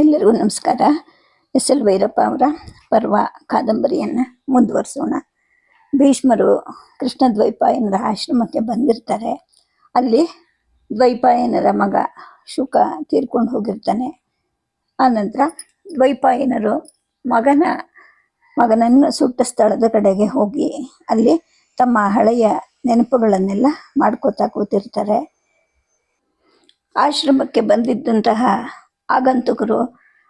ಎಲ್ಲರಿಗೂ ನಮಸ್ಕಾರ. S L Bhyrappa ಅವರ. ಪರ್ವ ಕಾದಂಬರಿಯನ್ನು ಮುಂದುವರಿಸೋಣ. ಭೀಷ್ಮರು ಕೃಷ್ಣ ದ್ವೈಪಾಯನರ ಆಶ್ರಮಕ್ಕೆ ಬಂದಿರ್ತಾರೆ. ಅಲ್ಲಿ ದ್ವೈಪಾಯನರ ಮಗ ಶುಕ ತೀರ್ಕೊಂಡು ಹೋಗಿರ್ತಾನೆ. ಆನಂತರ ದ್ವೈಪಾಯನರು ಮಗನ, ಮಗನನ್ನು ಸುಟ್ಟ ಸ್ಥಳದ ಕಡೆಗೆ ಹೋಗಿ ಅಲ್ಲಿ ತಮ್ಮ ಹಳೆಯ ನೆನಪುಗಳನ್ನೆಲ್ಲ ಮಾಡ್ಕೋತಾ ಕೂತಿರ್ತಾರೆ. ಆಶ್ರಮಕ್ಕೆ ಬಂದಿದ್ದಂತಹ ಆಗಂತುಕರು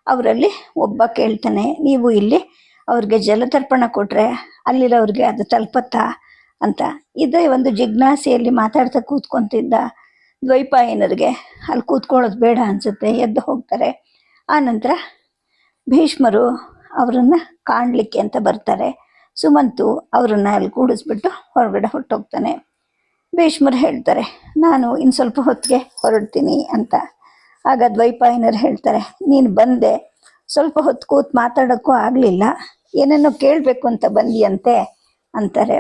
ಅವರಲ್ಲಿ ಒಬ್ಬ ಕೇಳ್ತಾನೆ, ನೀವು ಇಲ್ಲಿ ಅವ್ರಿಗೆ ಜಲತರ್ಪಣ ಕೊಟ್ರೆ ಅಲ್ಲಿರೋರಿಗೆ ಅದು ತಲುಪತ್ತಾ? ಅಂತ. ಇದೇ ಒಂದು ಜಿಜ್ಞಾಸೆಯಲ್ಲಿ ಮಾತಾಡ್ತಾ ಕೂತ್ಕೊಂತಿದ್ದ ದ್ವೈಪಾಯನರಿಗೆ, ಅಲ್ಲಿ ಕೂತ್ಕೊಳ್ಳೋದು ಬೇಡ ಅನ್ಸುತ್ತೆ, ಎದ್ದು ಹೋಗ್ತಾರೆ. ಆನಂತರ ಭೀಷ್ಮರು ಅವರನ್ನು ಕಾಣಲಿಕ್ಕೆ ಅಂತ ಬರ್ತಾರೆ. ಸುಮಂತು ಅವರನ್ನು ಅಲ್ಲಿ ಕೂಡಿಸ್ಬಿಟ್ಟು ಹೊರಗಡೆ ಹೊರಟೋಗ್ತಾನೆ. ಭೀಷ್ಮರು ಹೇಳ್ತಾರೆ, ನಾನು ಇನ್ನು ಸ್ವಲ್ಪ ಹೊತ್ತಿಗೆ ಹೊರಡ್ತೀನಿ ಅಂತ. ಆಗ ದ್ವೈಪಾಯನರು ಹೇಳ್ತಾರೆ, ನೀನು ಬಂದೆ, ಸ್ವಲ್ಪ ಹೊತ್ತು ಕೂತ್ ಮಾತಾಡೋಕ್ಕೂ ಆಗಲಿಲ್ಲ, ಏನೇನೋ ಕೇಳಬೇಕು ಅಂತ ಬಂದಿಯಂತೆ ಅಂತಾರೆ.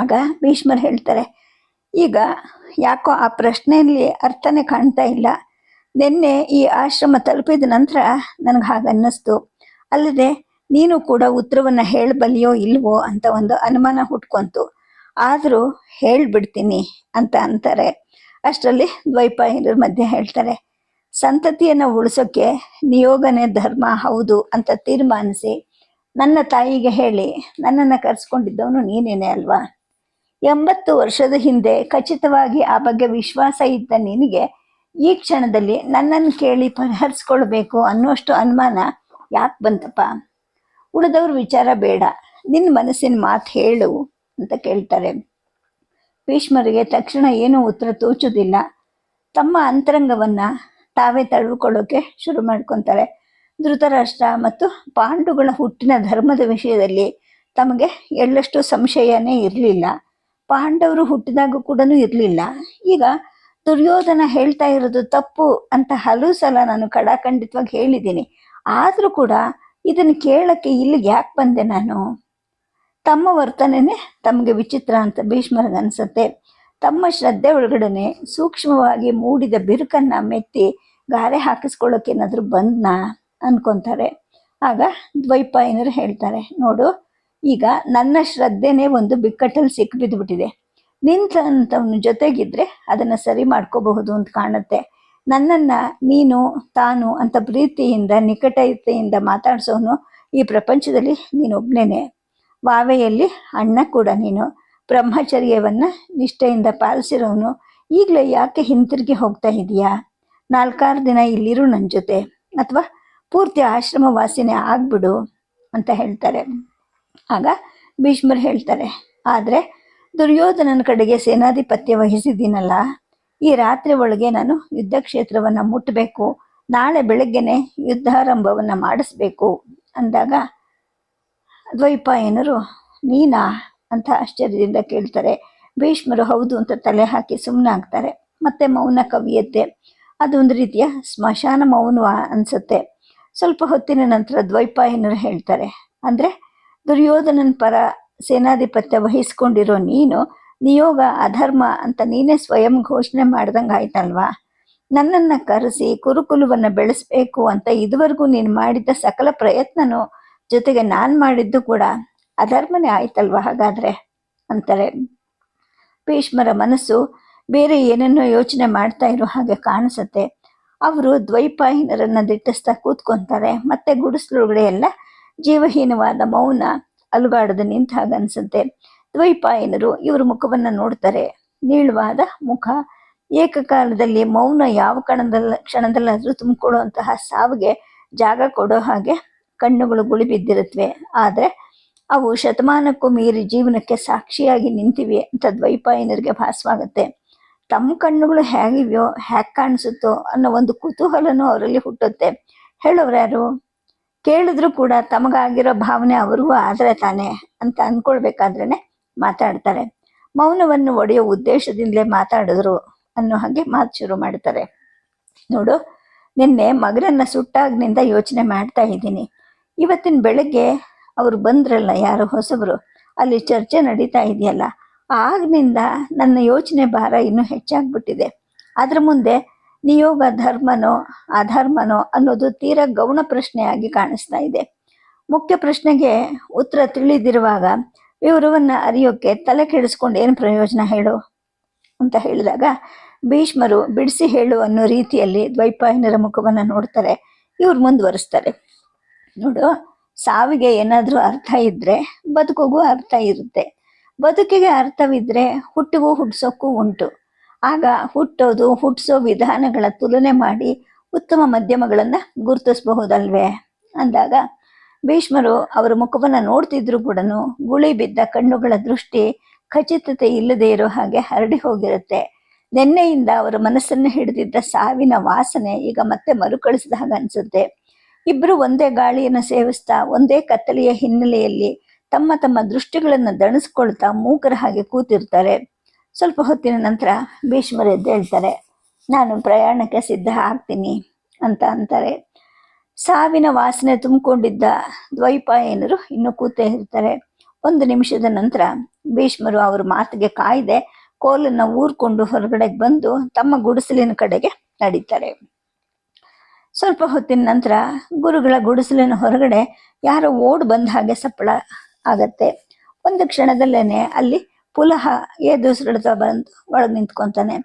ಆಗ ಭೀಷ್ಮರು ಹೇಳ್ತಾರೆ, ಈಗ ಯಾಕೋ ಆ ಪ್ರಶ್ನೆಯಲ್ಲಿ ಅರ್ಥನೇ ಕಾಣ್ತಾ ಇಲ್ಲ. ನಿನ್ನೆ ಈ ಆಶ್ರಮ ತಲುಪಿದ ನಂತರ ನನಗೆ ಹಾಗನ್ನಿಸ್ತು. ಅಲ್ಲದೆ ನೀನು ಕೂಡ ಉತ್ತರವನ್ನು ಹೇಳಬಲ್ಲಿಯೋ ಇಲ್ವೋ ಅಂತ ಒಂದು ಅನುಮಾನ ಹುಟ್ಕೊಂತು. ಆದರೂ ಹೇಳಿಬಿಡ್ತೀನಿ ಅಂತ ಅಂತಾರೆ. ಅಷ್ಟರಲ್ಲಿ ದ್ವೈಪಾಯನರ ಮಧ್ಯೆ ಹೇಳ್ತಾರೆ ಸಂತತಿಯನ್ನು ಉಳಿಸೋಕ್ಕೆ ನಿಯೋಗನೇ ಧರ್ಮ ಹೌದು ಅಂತ ತೀರ್ಮಾನಿಸಿ ನನ್ನ ತಾಯಿಗೆ ಹೇಳಿ ನನ್ನನ್ನು ಕರೆಸ್ಕೊಂಡಿದ್ದವನು ನೀನೇನೆ ಅಲ್ವಾ? ಎಂಬತ್ತು ವರ್ಷದ ಹಿಂದೆ ಖಚಿತವಾಗಿ ಆ ಬಗ್ಗೆ ವಿಶ್ವಾಸ ಇದ್ದ ನಿನಗೆ ಈ ಕ್ಷಣದಲ್ಲಿ ನನ್ನನ್ನು ಕೇಳಿ ಪರಿಹರಿಸ್ಕೊಳ್ಬೇಕು ಅನ್ನುವಷ್ಟು ಅನುಮಾನ ಯಾಕೆ ಬಂತಪ್ಪ? ಉಳಿದವ್ರ ವಿಚಾರ ಬೇಡ ನಿನ್ನ ಮನಸ್ಸಿನ ಮಾತು ಹೇಳು ಅಂತ ಕೇಳ್ತಾರೆ. ಭೀಷ್ಮರಿಗೆ ತಕ್ಷಣ ಏನೂ ಉತ್ತರ ತೋಚುವುದಿಲ್ಲ ತಮ್ಮ ಅಂತರಂಗವನ್ನ ತಾವೇ ತಳ್ಕೊಳ್ಳೋಕೆ ಶುರು ಮಾಡ್ಕೊತಾರೆ. ಧೃತರಾಷ್ಟ್ರ ಮತ್ತು ಪಾಂಡುಗಳ ಹುಟ್ಟಿನ ಧರ್ಮದ ವಿಷಯದಲ್ಲಿ ತಮಗೆ ಎಳ್ಳಷ್ಟು ಸಂಶಯನೇ ಇರಲಿಲ್ಲ. ಪಾಂಡವರು ಹುಟ್ಟಿದಾಗ ಕೂಡ ಇರಲಿಲ್ಲ. ಈಗ ದುರ್ಯೋಧನ ಹೇಳ್ತಾ ಇರೋದು ತಪ್ಪು ಅಂತ ಹಲವು ಸಲ ನಾನು ಕಡಾಖಂಡಿತವಾಗಿ ಹೇಳಿದ್ದೀನಿ. ಆದರೂ ಕೂಡ ಇದನ್ನು ಕೇಳಕ್ಕೆ ಇಲ್ಲಿಗೆ ಯಾಕೆ ಬಂದೆ ನಾನು? ತಮ್ಮ ವರ್ತನೆನೇ ತಮಗೆ ವಿಚಿತ್ರ ಅಂತ ಭೀಷ್ಮರಿಗೆ ಅನಿಸುತ್ತೆ. ತಮ್ಮ ಶ್ರದ್ಧೆ ಒಳಗಡೆ ಸೂಕ್ಷ್ಮವಾಗಿ ಮೂಡಿದ ಬಿರುಕನ್ನು ಮೆತ್ತಿ ಗಾರೆ ಹಾಕಿಸ್ಕೊಳ್ಳೋಕೆ ಏನಾದರೂ ಬಂದ್ನಾ ಅನ್ಕೊತಾರೆ. ಆಗ ದ್ವೈಪ ದ್ವೈಪಾಯನರು ಹೇಳ್ತಾರೆ, ನೋಡು, ಈಗ ನನ್ನ ಶ್ರದ್ಧೆನೇ ಒಂದು ಬಿಕ್ಕಟ್ಟಲ್ಲಿ ಸಿಕ್ಕಿಬಿದ್ದುಬಿಟ್ಟಿದೆ ನಿಂತವನ ಜೊತೆಗಿದ್ರೆ ಅದನ್ನು ಸರಿ ಮಾಡ್ಕೋಬಹುದು ಅಂತ ಕಾಣುತ್ತೆ. ನನ್ನನ್ನು ನೀನು, ತಾನು ಅಂತ ಪ್ರೀತಿಯಿಂದ, ನಿಕಟತೆಯಿಂದ ಮಾತಾಡ್ಸೋನು ಈ ಪ್ರಪಂಚದಲ್ಲಿ ನೀನೊಬ್ಬನೇ ವಾವೆಯಲ್ಲಿ ಅಣ್ಣ ಕೂಡ ನೀನು. ಬ್ರಹ್ಮಚರ್ಯವನ್ನ ನಿಷ್ಠೆಯಿಂದ ಪಾಲಿಸಿರೋನು. ಈಗಲೇ ಯಾಕೆ ಹಿಂತಿರುಗಿ ಹೋಗ್ತಾ ಇದೀಯಾ? ನಾಲ್ಕಾರು ದಿನ ಇಲ್ಲಿರು ನನ್ನ ಜೊತೆ. ಅಥವಾ ಪೂರ್ತಿ ಆಶ್ರಮ ವಾಸಿನೇ ಆಗ್ಬಿಡು ಅಂತ ಹೇಳ್ತಾರೆ. ಆಗ ಭೀಷ್ಮರು ಹೇಳ್ತಾರೆ, ಆದರೆ ದುರ್ಯೋಧನನ ಕಡೆಗೆ ಸೇನಾಧಿಪತ್ಯ ವಹಿಸಿದ್ದೀನಲ್ಲ. ಈ ರಾತ್ರಿ ಒಳಗೆ ನಾನು ಯುದ್ಧ ಕ್ಷೇತ್ರವನ್ನು ಮುಟ್ಟಬೇಕು ನಾಳೆ ಬೆಳಗ್ಗೆನೆ ಯುದ್ಧಾರಂಭವನ್ನು ಮಾಡಿಸ್ಬೇಕು. ಅಂದಾಗ ದ್ವೈಪಾಯನರು ನೀನಾ? ಅಂತ ಆಶ್ಚರ್ಯದಿಂದ ಕೇಳ್ತಾರೆ. ಭೀಷ್ಮರು, ಹೌದು ಅಂತ ತಲೆ ಹಾಕಿ ಸುಮ್ಮನಾಗ್ತಾರೆ ಮತ್ತೆ ಮೌನ ಕವಿಯತ್ತೆ. ಅದೊಂದು ರೀತಿಯ ಸ್ಮಶಾನ ಮೌನ ಅನ್ಸುತ್ತೆ. ಸ್ವಲ್ಪ ಹೊತ್ತಿನ ನಂತರ ದ್ವೈಪಾಯನರು ಹೇಳ್ತಾರೆ, ಅಂದರೆ ದುರ್ಯೋಧನನ ಪರ ಸೇನಾಧಿಪತ್ಯ ವಹಿಸ್ಕೊಂಡಿರೋ ನೀನು, ನಿಯೋಗ ಅಧರ್ಮ ಅಂತ ನೀನೇ ಸ್ವಯಂ ಘೋಷಣೆ ಮಾಡ್ದಂಗೆ ಆಯ್ತಲ್ವಾ? ನನ್ನನ್ನು ಕರೆಸಿ ಕುರುಕುಲವನ್ನು ಬೆಳೆಸಬೇಕು ಅಂತ ಇದುವರೆಗೂ ನೀನು ಮಾಡಿದ್ದ ಸಕಲ ಪ್ರಯತ್ನನೂ ಜೊತೆಗೆ ನಾನು ಮಾಡಿದ್ದು ಕೂಡ ಅಧರ್ಮನೇ ಆಯ್ತಲ್ವಾ ಹಾಗಾದ್ರೆ? ಅಂತಾರೆ. ಭೀಷ್ಮರ ಮನಸ್ಸು ಬೇರೆ ಏನನ್ನೋ ಯೋಚನೆ ಮಾಡ್ತಾ ಇರೋ ಹಾಗೆ ಕಾಣಿಸುತ್ತೆ. ಅವರು ದ್ವೈಪಾಯಿನರನ್ನು ದಿಟ್ಟಿಸ್ತಾ ಕೂತ್ಕೊಂತಾರೆ. ಮತ್ತೆ ಗುಡಿಸ್ಲೊಳಗಡೆ ಎಲ್ಲ ಜೀವಹೀನವಾದ ಮೌನ ಅಲುಗಾಡದ ನಿಂತ ಹಾಗೆ ಅನ್ಸುತ್ತೆ. ದ್ವೈಪಾಯನರು ಇವರ ಮುಖವನ್ನು ನೋಡ್ತಾರೆ. ನೀಳವಾದ ಮುಖ. ಏಕಕಾಲದಲ್ಲಿ ಮೌನ ಯಾವ ಕಣದಲ್ಲ, ಕ್ಷಣದಲ್ಲಾದರೂ ತುಂಬಿಕೊಳ್ಳುವಂತಹ ಸಾವಿಗೆ ಜಾಗ ಕೊಡೋ ಹಾಗೆ ಕಣ್ಣುಗಳು ಗುಳಿ ಬಿದ್ದಿರುತ್ತವೆ ಆದರೆ ಅವು ಶತಮಾನಕ್ಕೂ ಮೀರಿ ಜೀವನಕ್ಕೆ ಸಾಕ್ಷಿಯಾಗಿ ನಿಂತಿವೆ ಅಂತ ದ್ವೈಪಾಯನರಿಗೆ ಭಾಸವಾಗುತ್ತೆ. ತಮ್ಮ ಕಣ್ಣುಗಳು ಹೇಗಿವೆಯೋ ಹ್ಯಾಕ್ ಕಾಣಿಸುತ್ತೋ ಅನ್ನೋ ಒಂದು ಕುತೂಹಲನೂ ಅವರಲ್ಲಿ ಹುಟ್ಟುತ್ತೆ. ಹೇಳೋರು ಯಾರು? ಕೇಳಿದ್ರು ಕೂಡ ತಮಗಾಗಿರೋ ಭಾವನೆ ಅವ್ರಿಗೂ ಆದರೆ ತಾನೆ ಅಂತ ಅನ್ಕೊಳ್ಬೇಕಾದ್ರೇನೆ ಮಾತಾಡ್ತಾರೆ. ಮೌನವನ್ನು ಒಡೆಯೋ ಉದ್ದೇಶದಿಂದಲೇ ಮಾತಾಡಿದ್ರು ಅನ್ನೋ ಹಾಗೆ ಮಾತು ಶುರು ಮಾಡ್ತಾರೆ. ನೋಡು, ನಿನ್ನೆ ಮಗನನ್ನ ಸುಟ್ಟಾಗ್ನಿಂದ ಯೋಚನೆ ಮಾಡ್ತಾ ಇದ್ದೀನಿ. ಇವತ್ತಿನ ಬೆಳಗ್ಗೆ ಅವರು ಬಂದ್ರಲ್ಲ ಯಾರು ಹೊಸಬರು. ಅಲ್ಲಿ ಚರ್ಚೆ ನಡೀತಾ ಇದೆಯಲ್ಲ ಆಗ್ನಿಂದ ನನ್ನ ಯೋಚನೆ ಭಾರ ಇನ್ನೂ ಹೆಚ್ಚಾಗ್ಬಿಟ್ಟಿದೆ. ಅದ್ರ ಮುಂದೆ ನಿಯೋಗ ಧರ್ಮನೋ ಅಧರ್ಮನೋ ಅನ್ನೋದು ತೀರಾ ಗೌಣ ಪ್ರಶ್ನೆಯಾಗಿ ಕಾಣಿಸ್ತಾ ಇದೆ. ಮುಖ್ಯ ಪ್ರಶ್ನೆಗೆ ಉತ್ತರ ತಿಳಿದಿರುವಾಗ ವಿವರವನ್ನು ಅರಿಯೋಕ್ಕೆ ತಲೆ ಕೆಡಿಸ್ಕೊಂಡು ಏನು ಪ್ರಯೋಜನ ಹೇಳು? ಅಂತ ಹೇಳಿದಾಗ, ಭೀಷ್ಮರು ಬಿಡಿಸಿ ಹೇಳು ಅನ್ನೋ ರೀತಿಯಲ್ಲಿ ದ್ವೈಪಾಯನರ ಮುಖವನ್ನು ನೋಡ್ತಾರೆ, ಇವ್ರು ಮುಂದುವರಿಸ್ತಾರೆ. ನೋಡು, ಸಾವಿಗೆ ಏನಾದರೂ ಅರ್ಥ ಇದ್ರೆ ಬದುಕಿಗೂ ಅರ್ಥ ಇರುತ್ತೆ. ಬದುಕಿಗೆ ಅರ್ಥವಿದ್ರೆ ಹುಟ್ಟಿಗೂ ಹುಟ್ಟಿಸೋಕ್ಕೂ ಉಂಟು. ಆಗ ಹುಟ್ಟೋದು, ಹುಟ್ಟಿಸೋ ವಿಧಾನಗಳ ತುಲನೆ ಮಾಡಿ ಉತ್ತಮ ಮಧ್ಯಮಗಳನ್ನು ಗುರುತಿಸಬಹುದಲ್ವೇ? ಅಂದಾಗ ಭೀಷ್ಮರು ಅವರ ಮುಖವನ್ನ ನೋಡ್ತಿದ್ರು ಕೂಡ ಗುಳಿ ಬಿದ್ದ ಕಣ್ಣುಗಳ ದೃಷ್ಟಿ ಖಚಿತತೆ ಇಲ್ಲದೆ ಇರೋ ಹಾಗೆ ಹರಡಿ ಹೋಗಿರುತ್ತೆ. ನಿನ್ನೆಯಿಂದ ಅವರ ಮನಸ್ಸನ್ನು ಹಿಡಿದಿದ್ದ ಸಾವಿನ ವಾಸನೆ ಈಗ ಮತ್ತೆ ಮರುಕಳಿಸಿದ ಹಾಗೆ ಅನ್ಸುತ್ತೆ. ಇಬ್ರು ಒಂದೇ ಗಾಳಿಯನ್ನು ಸೇವಿಸ್ತಾ ಒಂದೇ ಕತ್ತಲೆಯ ಹಿನ್ನೆಲೆಯಲ್ಲಿ ತಮ್ಮ ತಮ್ಮ ದೃಷ್ಟಿಗಳನ್ನು ದಣಿಸ್ಕೊಳ್ತಾ ಮೂಕರ ಹಾಗೆ ಕೂತಿರ್ತಾರೆ. ಸ್ವಲ್ಪ ಹೊತ್ತಿನ ನಂತರ ಭೀಷ್ಮರು ಎದ್ದೇಳ್ತಾರೆ ನಾನು ಪ್ರಯಾಣಕ್ಕೆ ಸಿದ್ಧ ಆಗ್ತೀನಿ ಅಂತ ಅಂತಾರೆ. ಸಾವಿನ ವಾಸನೆ ತುಂಬಿಕೊಂಡಿದ್ದ ದ್ವೈಪಾಯನರು ಇನ್ನು ಕೂತೇ ಇರ್ತಾರೆ. ಒಂದು ನಿಮಿಷದ ನಂತರ ಭೀಷ್ಮರು ಅವ್ರ ಮಾತಿಗೆ ಕಾಯ್ದೆ ಕೋಲನ್ನು ಊರ್ಕೊಂಡು ಹೊರಗಡೆಗೆ ಬಂದು ತಮ್ಮ ಗುಡಿಸಲಿನ ಕಡೆಗೆ ನಡೀತಾರೆ. ಸ್ವಲ್ಪ ಹೊತ್ತಿನ ನಂತರ ಗುರುಗಳ ಗುಡಿಸಲಿನ ಹೊರಗಡೆ ಯಾರೋ ಓಡ್ ಬಂದ ಹಾಗೆ ಸಪ್ಪಳ ಆಗತ್ತೆ. ಒಂದು ಕ್ಷಣದಲ್ಲೇನೆ ಅಲ್ಲಿ ಪುಲಹ ಏದುಸಿಡ್ತಾ ಬಂದು ಒಳಗೆ ನಿಂತ್ಕೊಂತಾನೆ.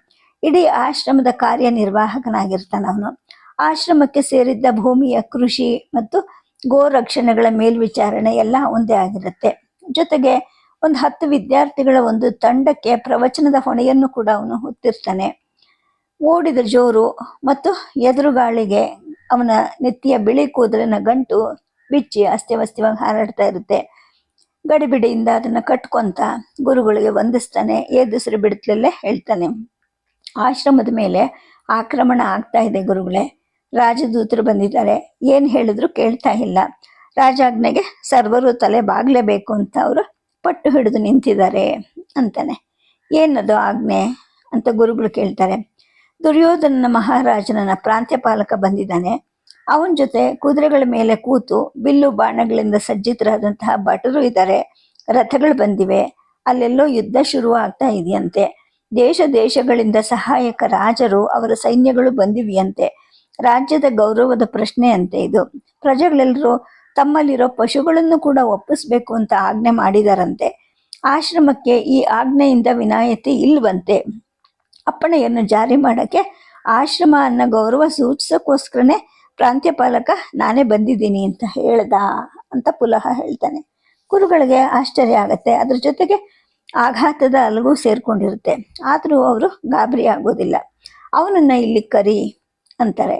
ಇಡೀ ಆಶ್ರಮದ ಕಾರ್ಯನಿರ್ವಾಹಕನಾಗಿರ್ತಾನೆ ಅವನು. ಆಶ್ರಮಕ್ಕೆ ಸೇರಿದ್ದ ಭೂಮಿಯ ಕೃಷಿ ಮತ್ತು ಗೋ ರಕ್ಷಣೆಗಳ ಮೇಲ್ವಿಚಾರಣೆ ಎಲ್ಲ ಒಂದೇ ಆಗಿರುತ್ತೆ. ಜೊತೆಗೆ ಒಂದು ಹತ್ತು ವಿದ್ಯಾರ್ಥಿಗಳ ಒಂದು ತಂಡಕ್ಕೆ ಪ್ರವಚನದ ಹೊಣೆಯನ್ನು ಕೂಡ ಅವನು ಹೊತ್ತಿರ್ತಾನೆ. ಓಡಿದ ಜೋರು ಮತ್ತು ಎದುರುಗಾಳಿಗೆ ಅವನ ನೆತ್ತಿಯ ಬಿಳಿ ಕೂದಲಿನ ಗಂಟು ಬಿಚ್ಚಿ ಅಸ್ತ್ಯವಸ್ತ್ಯವಾಗಿ ಹಾರಾಡ್ತಾ ಇರುತ್ತೆ. ಗಡಿಬಿಡಿಯಿಂದ ಅದನ್ನು ಕಟ್ಕೊಂತ ಗುರುಗಳಿಗೆ ವಂದಿಸ್ತಾನೆ, ಏದುಸಿರು ಬಿಡ್ತಲೇ ಹೇಳ್ತಾನೆ. ಆಶ್ರಮದ ಮೇಲೆ ಆಕ್ರಮಣ ಆಗ್ತಾ ಇದೆ ಗುರುಗಳೇ. ರಾಜದೂತರು ಬಂದಿದ್ದಾರೆ. ಏನು ಹೇಳಿದ್ರು ಕೇಳ್ತಾ ಇಲ್ಲ. ರಾಜಾಜ್ಞೆಗೆ ಸರ್ವರು ತಲೆ ಬಾಗ್ಲೇಬೇಕು ಅಂತ ಅವರು ಪಟ್ಟು ಹಿಡಿದು ನಿಂತಿದ್ದಾರೆ ಅಂತಾನೆ. ಏನದು ಆಜ್ಞೆ ಅಂತ ಗುರುಗಳು ಕೇಳ್ತಾರೆ. ದುರ್ಯೋಧನ ಮಹಾರಾಜನ ಪ್ರಾಂತ್ಯಪಾಲಕ ಬಂದಿದ್ದಾನೆ. ಅವನ ಜೊತೆ ಕುದುರೆಗಳ ಮೇಲೆ ಕೂತು ಬಿಲ್ಲು ಬಾಣಗಳಿಂದ ಸಜ್ಜಿತರಾದಂತಹ ಭಟರು ಇದ್ದಾರೆ. ರಥಗಳು ಬಂದಿವೆ. ಅಲ್ಲೆಲ್ಲೋ ಯುದ್ಧ ಶುರು ಆಗ್ತಾ ಇದೆಯಂತೆ. ದೇಶ ದೇಶಗಳಿಂದ ಸಹಾಯಕ ರಾಜರು, ಅವರ ಸೈನ್ಯಗಳು ಬಂದಿವೆಯಂತೆ. ರಾಜ್ಯದ ಗೌರವದ ಪ್ರಶ್ನೆ ಅಂತೆ ಇದು. ಪ್ರಜೆಗಳೆಲ್ಲರೂ ತಮ್ಮಲ್ಲಿರೋ ಪಶುಗಳನ್ನು ಕೂಡ ಒಪ್ಪಿಸ್ಬೇಕು ಅಂತ ಆಜ್ಞೆ ಮಾಡಿದಾರಂತೆ. ಆಶ್ರಮಕ್ಕೆ ಈ ಆಜ್ಞೆಯಿಂದ ವಿನಾಯಿತಿ ಇಲ್ವಂತೆ. ಅಪ್ಪಣೆಯನ್ನು ಜಾರಿ ಮಾಡಕ್ಕೆ ಆಶ್ರಮ ಅನ್ನ ಗೌರವ ಸೂಚಿಸೋಕ್ಕೋಸ್ಕರನೇ ಪ್ರಾಂತ್ಯಪಾಲಕ ನಾನೇ ಬಂದಿದ್ದೀನಿ ಅಂತ ಹೇಳ್ದ ಅಂತ ಪುಲಹ ಹೇಳ್ತಾನೆ. ಕುರುಗಳಿಗೆ ಆಶ್ಚರ್ಯ ಆಗತ್ತೆ. ಅದ್ರ ಜೊತೆಗೆ ಆಘಾತದ ಅಲಗು ಸೇರ್ಕೊಂಡಿರುತ್ತೆ. ಆದರೂ ಅವರು ಗಾಬರಿ ಆಗೋದಿಲ್ಲ. ಅವನನ್ನ ಇಲ್ಲಿ ಕರಿ ಅಂತಾರೆ.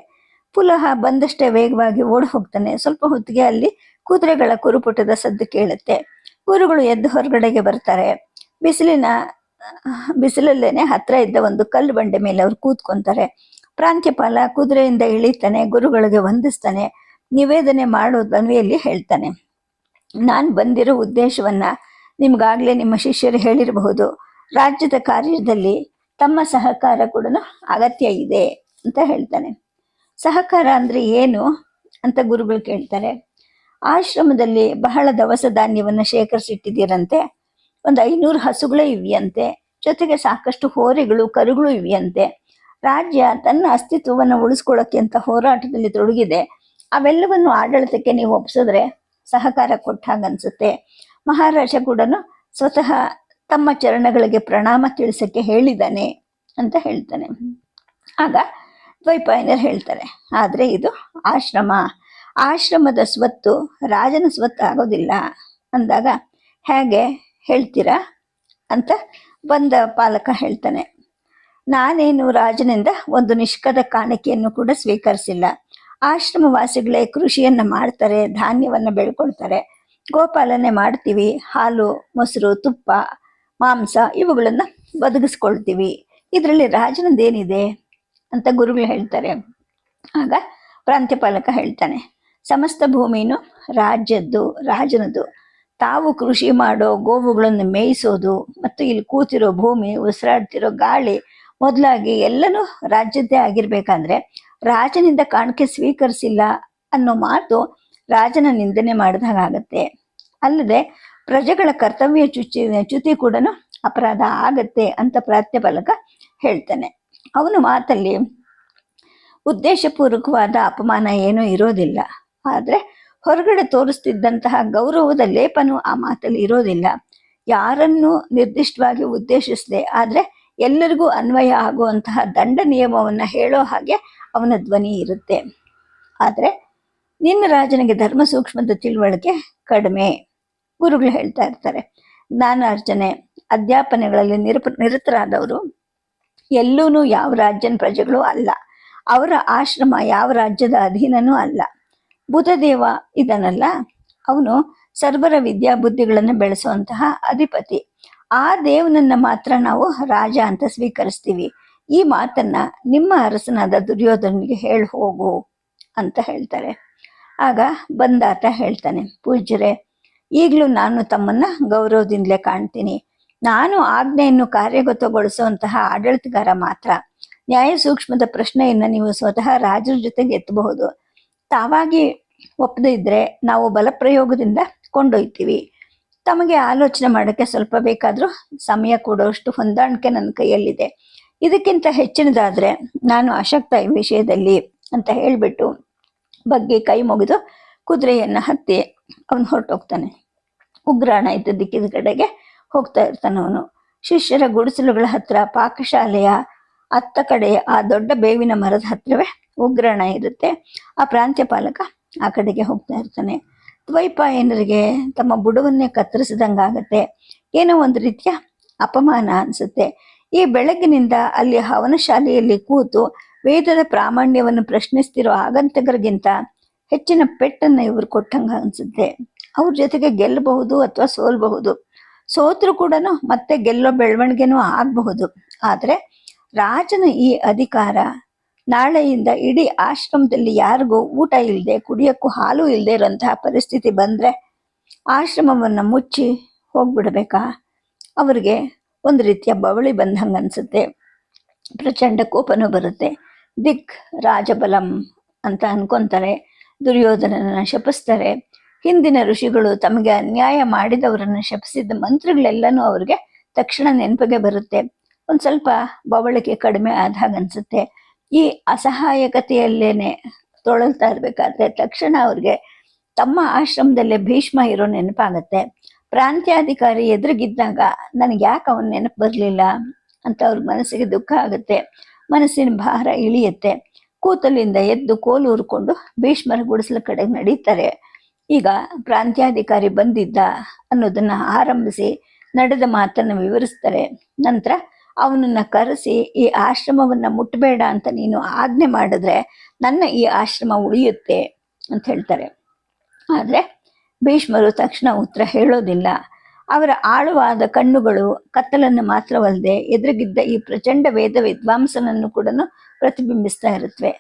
ಪುಲಹ ಬಂದಷ್ಟೇ ವೇಗವಾಗಿ ಓಡಿ ಹೋಗ್ತಾನೆ. ಸ್ವಲ್ಪ ಹೊತ್ತಿಗೆ ಅಲ್ಲಿ ಕುದುರೆಗಳ ಕುರುಪುಟದ ಸದ್ದು ಕೇಳುತ್ತೆ. ಕುರುಗಳು ಎದ್ದು ಹೊರಗಡೆಗೆ ಬರ್ತಾರೆ. ಬಿಸಿಲಿನ, ಬಿಸಿಲಲ್ಲೇನೆ ಹತ್ರ ಇದ್ದ ಒಂದು ಕಲ್ಲು ಬಂಡೆ ಮೇಲೆ ಅವ್ರು ಕೂತ್ಕೊಂತಾರೆ. ಪ್ರಾಂತ್ಯಪಾಲ ಕುದುರೆಯಿಂದ ಇಳಿತಾನೆ, ಗುರುಗಳಿಗೆ ವಂದಿಸ್ತಾನೆ, ನಿವೇದನೆ ಮಾಡೋ ಧ್ವನಿಯಲ್ಲಿ ಹೇಳ್ತಾನೆ. ನಾನು ಬಂದಿರೋ ಉದ್ದೇಶವನ್ನ ನಿಮ್ಗಾಗ್ಲೇ ನಿಮ್ಮ ಶಿಷ್ಯರು ಹೇಳಿರಬಹುದು. ರಾಜ್ಯದ ಕಾರ್ಯದಲ್ಲಿ ತಮ್ಮ ಸಹಕಾರ ಕೂಡ ಅಗತ್ಯ ಇದೆ ಅಂತ ಹೇಳ್ತಾನೆ. ಸಹಕಾರ ಅಂದ್ರೆ ಏನು ಅಂತ ಗುರುಗಳು ಕೇಳ್ತಾರೆ. ಆಶ್ರಮದಲ್ಲಿ ಬಹಳ ದವಸ ಧಾನ್ಯವನ್ನು ಶೇಖರಿಸಿಟ್ಟಿದ್ದೀರಂತೆ, ಒಂದು ಐನೂರು ಹಸುಗಳೇ ಇವೆಯಂತೆ, ಜೊತೆಗೆ ಸಾಕಷ್ಟು ಹೋರಿಗಳು, ಕರುಗಳು ಇವೆಯಂತೆ. ರಾಜ್ಯ ತನ್ನ ಅಸ್ತಿತ್ವವನ್ನು ಉಳಿಸ್ಕೊಳ್ಳೋಕೆ ಅಂತ ಹೋರಾಟದಲ್ಲಿ ತೊಡಗಿದೆ. ಅವೆಲ್ಲವನ್ನು ಆಡಳಿತಕ್ಕೆ ನೀವು ಒಪ್ಸಿದ್ರೆ ಸಹಕಾರ ಕೊಟ್ಟ ಅನ್ಸುತ್ತೆ. ಮಹಾರಾಜ ಕೂಡ ಸ್ವತಃ ತಮ್ಮ ಚರಣಗಳಿಗೆ ಪ್ರಣಾಮ ತಿಳಿಸಕ್ಕೆ ಹೇಳಿದ್ದಾನೆ ಅಂತ ಹೇಳ್ತಾನೆ. ಆಗ ದ್ವೈಪಾಯನರು ಹೇಳ್ತಾರೆ, ಆದರೆ ಇದು ಆಶ್ರಮ. ಆಶ್ರಮದ ಸ್ವತ್ತು ರಾಜನ ಸ್ವತ್ತು ಆಗೋದಿಲ್ಲ ಅಂದಾಗ ಹೇಗೆ ಹೇಳ್ತೀರಾ? ಅಂತ ಬಂದ ಪಾಲಕ ಹೇಳ್ತಾನೆ. ನಾನೇನು ರಾಜನಿಂದ ಒಂದು ನಿಷ್ಕದ ಕಾಣಿಕೆಯನ್ನು ಕೂಡ ಸ್ವೀಕರಿಸಿಲ್ಲ. ಆಶ್ರಮವಾಸಿಗಳೇ ಕೃಷಿಯನ್ನ ಮಾಡ್ತಾರೆ, ಧಾನ್ಯವನ್ನ ಬೆಳ್ಕೊಳ್ತಾರೆ. ಗೋಪಾಲನೆ ಮಾಡ್ತೀವಿ, ಹಾಲು, ಮೊಸರು, ತುಪ್ಪ, ಮಾಂಸ ಇವುಗಳನ್ನ ಬದುಕಿಸ್ಕೊಳ್ತೀವಿ ಇದರಲ್ಲಿ ರಾಜನದೇನಿದೆ ಅಂತ ಗುರುಗಳು ಹೇಳ್ತಾರೆ. ಆಗ ಪ್ರಾಂತ್ಯಪಾಲಕ ಹೇಳ್ತಾನೆ, ಸಮಸ್ತ ಭೂಮಿನೂ ರಾಜ್ಯದ್ದು, ರಾಜನದು. ತಾವು ಕೃಷಿ ಮಾಡೋ ಗೋವುಗಳನ್ನು ಮೇಯಿಸೋದು ಮತ್ತು ಇಲ್ಲಿ ಕೂತಿರೋ ಭೂಮಿ, ಉಸಿರಾಡ್ತಿರೋ ಗಾಳಿ ಮೊದಲಾಗಿ ಎಲ್ಲನೂ ರಾಜ್ಯದ್ದೇ ಆಗಿರ್ಬೇಕಂದ್ರೆ ರಾಜನಿಂದ ಕಾಣಿಕೆ ಸ್ವೀಕರಿಸಿಲ್ಲ ಅನ್ನೋ ಮಾತು ರಾಜನ ನಿಂದನೆ ಮಾಡಿದಾಗತ್ತೆ ಅಲ್ಲದೆ ಪ್ರಜೆಗಳ ಕರ್ತವ್ಯ ಚುಚ್ಚಿ, ಚ್ಯುತಿ ಕೂಡ ಅಪರಾಧ ಆಗತ್ತೆ ಅಂತ ಪ್ರಾತ್ಯಪಾಲಕ ಹೇಳ್ತಾನೆ. ಅವನ ಮಾತಲ್ಲಿ ಉದ್ದೇಶಪೂರ್ವಕವಾದ ಅಪಮಾನ ಏನೂ ಇರೋದಿಲ್ಲ. ಆದರೆ ಹೊರಗಡೆ ತೋರಿಸ್ತಿದ್ದಂತಹ ಗೌರವದ ಲೇಪನೂ ಆ ಮಾತಲ್ಲಿ ಇರೋದಿಲ್ಲ. ಯಾರನ್ನು ನಿರ್ದಿಷ್ಟವಾಗಿ ಉದ್ದೇಶಿಸದೆ ಆದರೆ ಎಲ್ಲರಿಗೂ ಅನ್ವಯ ಆಗುವಂತಹ ದಂಡ ನಿಯಮವನ್ನು ಹೇಳೋ ಹಾಗೆ ಅವನ ಧ್ವನಿ ಇರುತ್ತೆ. ಆದರೆ ನಿನ್ನ ರಾಜನಿಗೆ ಧರ್ಮ ಸೂಕ್ಷ್ಮದ ತಿಳುವಳಿಕೆ ಕಡಿಮೆ. ಗುರುಗಳು ಹೇಳ್ತಾ ಇರ್ತಾರೆ ಜ್ಞಾನಾರ್ಜನೆ ಅಧ್ಯಾಪನೆಗಳಲ್ಲಿ ನಿರಪ, ನಿರತರಾದವರು ಎಲ್ಲೂ ಯಾವ ರಾಜ್ಯನ ಪ್ರಜೆಗಳು ಅಲ್ಲ. ಅವರ ಆಶ್ರಮ ಯಾವ ರಾಜ್ಯದ ಅಧೀನನೂ ಅಲ್ಲ. ಬುಧದೇವ ಇದನ್ನಲ್ಲ ಅವನು ಸರ್ವರ ವಿದ್ಯಾ ಬುದ್ಧಿಗಳನ್ನು ಬೆಳೆಸುವಂತಹ ಅಧಿಪತಿ. ಆ ದೇವನನ್ನ ಮಾತ್ರ ನಾವು ರಾಜ ಅಂತ ಸ್ವೀಕರಿಸ್ತೀವಿ. ಈ ಮಾತನ್ನ ನಿಮ್ಮ ಅರಸನಾದ ದುರ್ಯೋಧನಿಗೆ ಹೇಳಿ ಹೋಗು ಅಂತ ಹೇಳ್ತಾರೆ. ಆಗ ಬಂದಾತ ಹೇಳ್ತಾನೆ, ಪೂಜ್ಯರೆ, ಈಗಲೂ ನಾನು ತಮ್ಮನ್ನ ಗೌರವದಿಂದಲೇ ಕಾಣ್ತೀನಿ. ನಾನು ಆಜ್ಞೆಯನ್ನು ಕಾರ್ಯಗತಗೊಳಿಸುವಂತಹ ಆಡಳಿತಗಾರ ಮಾತ್ರ. ನ್ಯಾಯ ಸೂಕ್ಷ್ಮದ ಪ್ರಶ್ನೆಯನ್ನ ನೀವು ಸ್ವತಃ ರಾಜರ ಜೊತೆಗೆ ಎತ್ತಬಹುದು. ತಾವಾಗಿ ಒಪ್ಪದೇ ಇದ್ರೆ ನಾವು ಬಲಪ್ರಯೋಗದಿಂದ ಕೊಂಡೊಯ್ತೀವಿ. ತಮಗೆ ಆಲೋಚನೆ ಮಾಡೋಕ್ಕೆ ಸ್ವಲ್ಪ ಬೇಕಾದರೂ ಸಮಯ ಕೊಡೋಷ್ಟು ಹೊಂದಾಣಿಕೆ ನನ್ನ ಕೈಯಲ್ಲಿದೆ. ಇದಕ್ಕಿಂತ ಹೆಚ್ಚಿನದಾದರೆ ನಾನು ಅಶಕ್ತ ಈ ವಿಷಯದಲ್ಲಿ ಅಂತ ಹೇಳಿಬಿಟ್ಟು ಬಗ್ಗೆ ಕೈ ಮುಗಿದು ಕುದುರೆಯನ್ನು ಹತ್ತಿ ಅವನು ಹೊರಟೋಗ್ತಾನೆ. ಉಗ್ರಾಣ ಇದ್ದ ದಿಕ್ಕಿದ ಕಡೆಗೆ ಹೋಗ್ತಾ ಇರ್ತಾನೆ ಅವನು. ಶಿಷ್ಯರ ಗುಡಿಸಲುಗಳ ಹತ್ರ, ಪಾಕಶಾಲೆಯ ಅತ್ತ ಕಡೆಯ ಆ ದೊಡ್ಡ ಬೇವಿನ ಮರದ ಹತ್ರವೇ ಉಗ್ರಾಣ ಇರುತ್ತೆ. ಆ ಪ್ರಾಂತ್ಯಪಾಲಕ ಆ ಕಡೆಗೆ ಹೋಗ್ತಾ ಇರ್ತಾನೆ. ದ್ವೈಪಾಯನರಿಗೆ ತಮ್ಮ ಬುಡವನ್ನೇ ಕತ್ತರಿಸಿದಂಗಾಗತ್ತೆ ಏನೋ ಒಂದು ರೀತಿಯ ಅಪಮಾನ ಅನ್ಸುತ್ತೆ. ಈ ಬೆಳಗ್ಗಿನಿಂದ ಅಲ್ಲಿ ಹವನ ಶಾಲೆಯಲ್ಲಿ ಕೂತು ವೇದದ ಪ್ರಾಮಾಣ್ಯವನ್ನು ಪ್ರಶ್ನಿಸ್ತಿರೋ ಆಗಂತಕರಿಗಿಂತ ಹೆಚ್ಚಿನ ಪೆಟ್ಟನ್ನು ಇವರು ಕೊಟ್ಟಂಗ ಅನ್ಸುತ್ತೆ. ಅವ್ರ ಜೊತೆಗೆ ಗೆಲ್ಲಬಹುದು ಅಥವಾ ಸೋಲ್ಬಹುದು. ಸೋತ್ರು ಕೂಡ ಮತ್ತೆ ಗೆಲ್ಲೋ ಬೆಳವಣಿಗೆನೂ ಆಗಬಹುದು. ಆದರೆ ರಾಜನ ಈ ಅಧಿಕಾರ ನಾಳೆಯಿಂದ ಇಡೀ ಆಶ್ರಮದಲ್ಲಿ ಯಾರಿಗೂ ಊಟ ಇಲ್ಲದೆ ಕುಡಿಯೋಕ್ಕೂ ಹಾಲು ಇಲ್ಲದೆ ಇರೋಂತಹ ಪರಿಸ್ಥಿತಿ ಬಂದರೆ ಆಶ್ರಮವನ್ನು ಮುಚ್ಚಿ ಹೋಗ್ಬಿಡ್ಬೇಕಾ? ಅವರಿಗೆ ಒಂದು ರೀತಿಯ ಬವಳಿ ಬಂದಂಗೆ ಅನ್ಸುತ್ತೆ. ಪ್ರಚಂಡ ಕೋಪನೂ ಬರುತ್ತೆ. ದಿಕ್ ರಾಜಬಲಂ ಅಂತ ಅನ್ಕೊಂತಾರೆ. ದುರ್ಯೋಧನನ ಶಪಿಸ್ತಾರೆ. ಹಿಂದಿನ ಋಷಿಗಳು ತಮಗೆ ಅನ್ಯಾಯ ಮಾಡಿದವರನ್ನು ಶಪಿಸಿದ ಮಂತ್ರಿಗಳೆಲ್ಲನೂ ಅವ್ರಿಗೆ ತಕ್ಷಣ ನೆನಪಿಗೆ ಬರುತ್ತೆ. ಒಂದು ಸ್ವಲ್ಪ ಬವಳಿಕೆ ಕಡಿಮೆ ಆದ ಹಾಗೆ ಅನ್ಸುತ್ತೆ. ಈ ಅಸಹಾಯಕತೆಯಲ್ಲೇನೆ ತೊಳಲ್ತಾ ಇರಬೇಕಾದ್ರೆ ತಕ್ಷಣ ಅವ್ರಿಗೆ ತಮ್ಮ ಆಶ್ರಮದಲ್ಲೇ ಭೀಷ್ಮ ಇರೋ ನೆನಪಾಗತ್ತೆ. ಪ್ರಾಂತ್ಯಾಧಿಕಾರಿ ಎದುರಿಗಿದ್ದಾಗ ನನಗೆ ಯಾಕೆ ಅವನ ನೆನಪು ಬರಲಿಲ್ಲ ಅಂತ ಅವ್ರ ಮನಸ್ಸಿಗೆ ದುಃಖ ಆಗುತ್ತೆ. ಮನಸ್ಸಿನ ಭಾರ ಇಳಿಯುತ್ತೆ. ಕೂತಲಿಂದ ಎದ್ದು ಕೋಲು ಉರ್ಕೊಂಡು ಭೀಷ್ಮರ ಗುಡಿಸಲ ಕಡೆ ನಡೀತಾರೆ. ಈಗ ಪ್ರಾಂತ್ಯಾಧಿಕಾರಿ ಬಂದಿದ್ದ ಅನ್ನೋದನ್ನ ಆರಂಭಿಸಿ ನಡೆದ ಮಾತನ್ನು ವಿವರಿಸ್ತಾರೆ. ನಂತರ ಅವನನ್ನ ಕರೆಸಿ, ಈ ಆಶ್ರಮವನ್ನ ಮುಟ್ಟಬೇಡ ಅಂತ ನೀನು ಆಜ್ಞೆ ಮಾಡಿದ್ರೆ ನನ್ನ ಈ ಆಶ್ರಮ ಉಳಿಯುತ್ತೆ ಅಂತ ಹೇಳ್ತಾರೆ. ಆದರೆ ಭೀಷ್ಮರು ತಕ್ಷಣ ಉತ್ತರ ಹೇಳೋದಿಲ್ಲ. ಅವರ ಆಳವಾದ ಕಣ್ಣುಗಳು ಕತ್ತಲನ್ನು ಮಾತ್ರವಲ್ಲದೆ ಎದುರುಗಿದ್ದ ಈ ಪ್ರಚಂಡ ವೇದ ವಿದ್ವಾಂಸನನ್ನು ಕೂಡ ಪ್ರತಿಬಿಂಬಿಸ್ತಾ ಇರುತ್ತವೆ.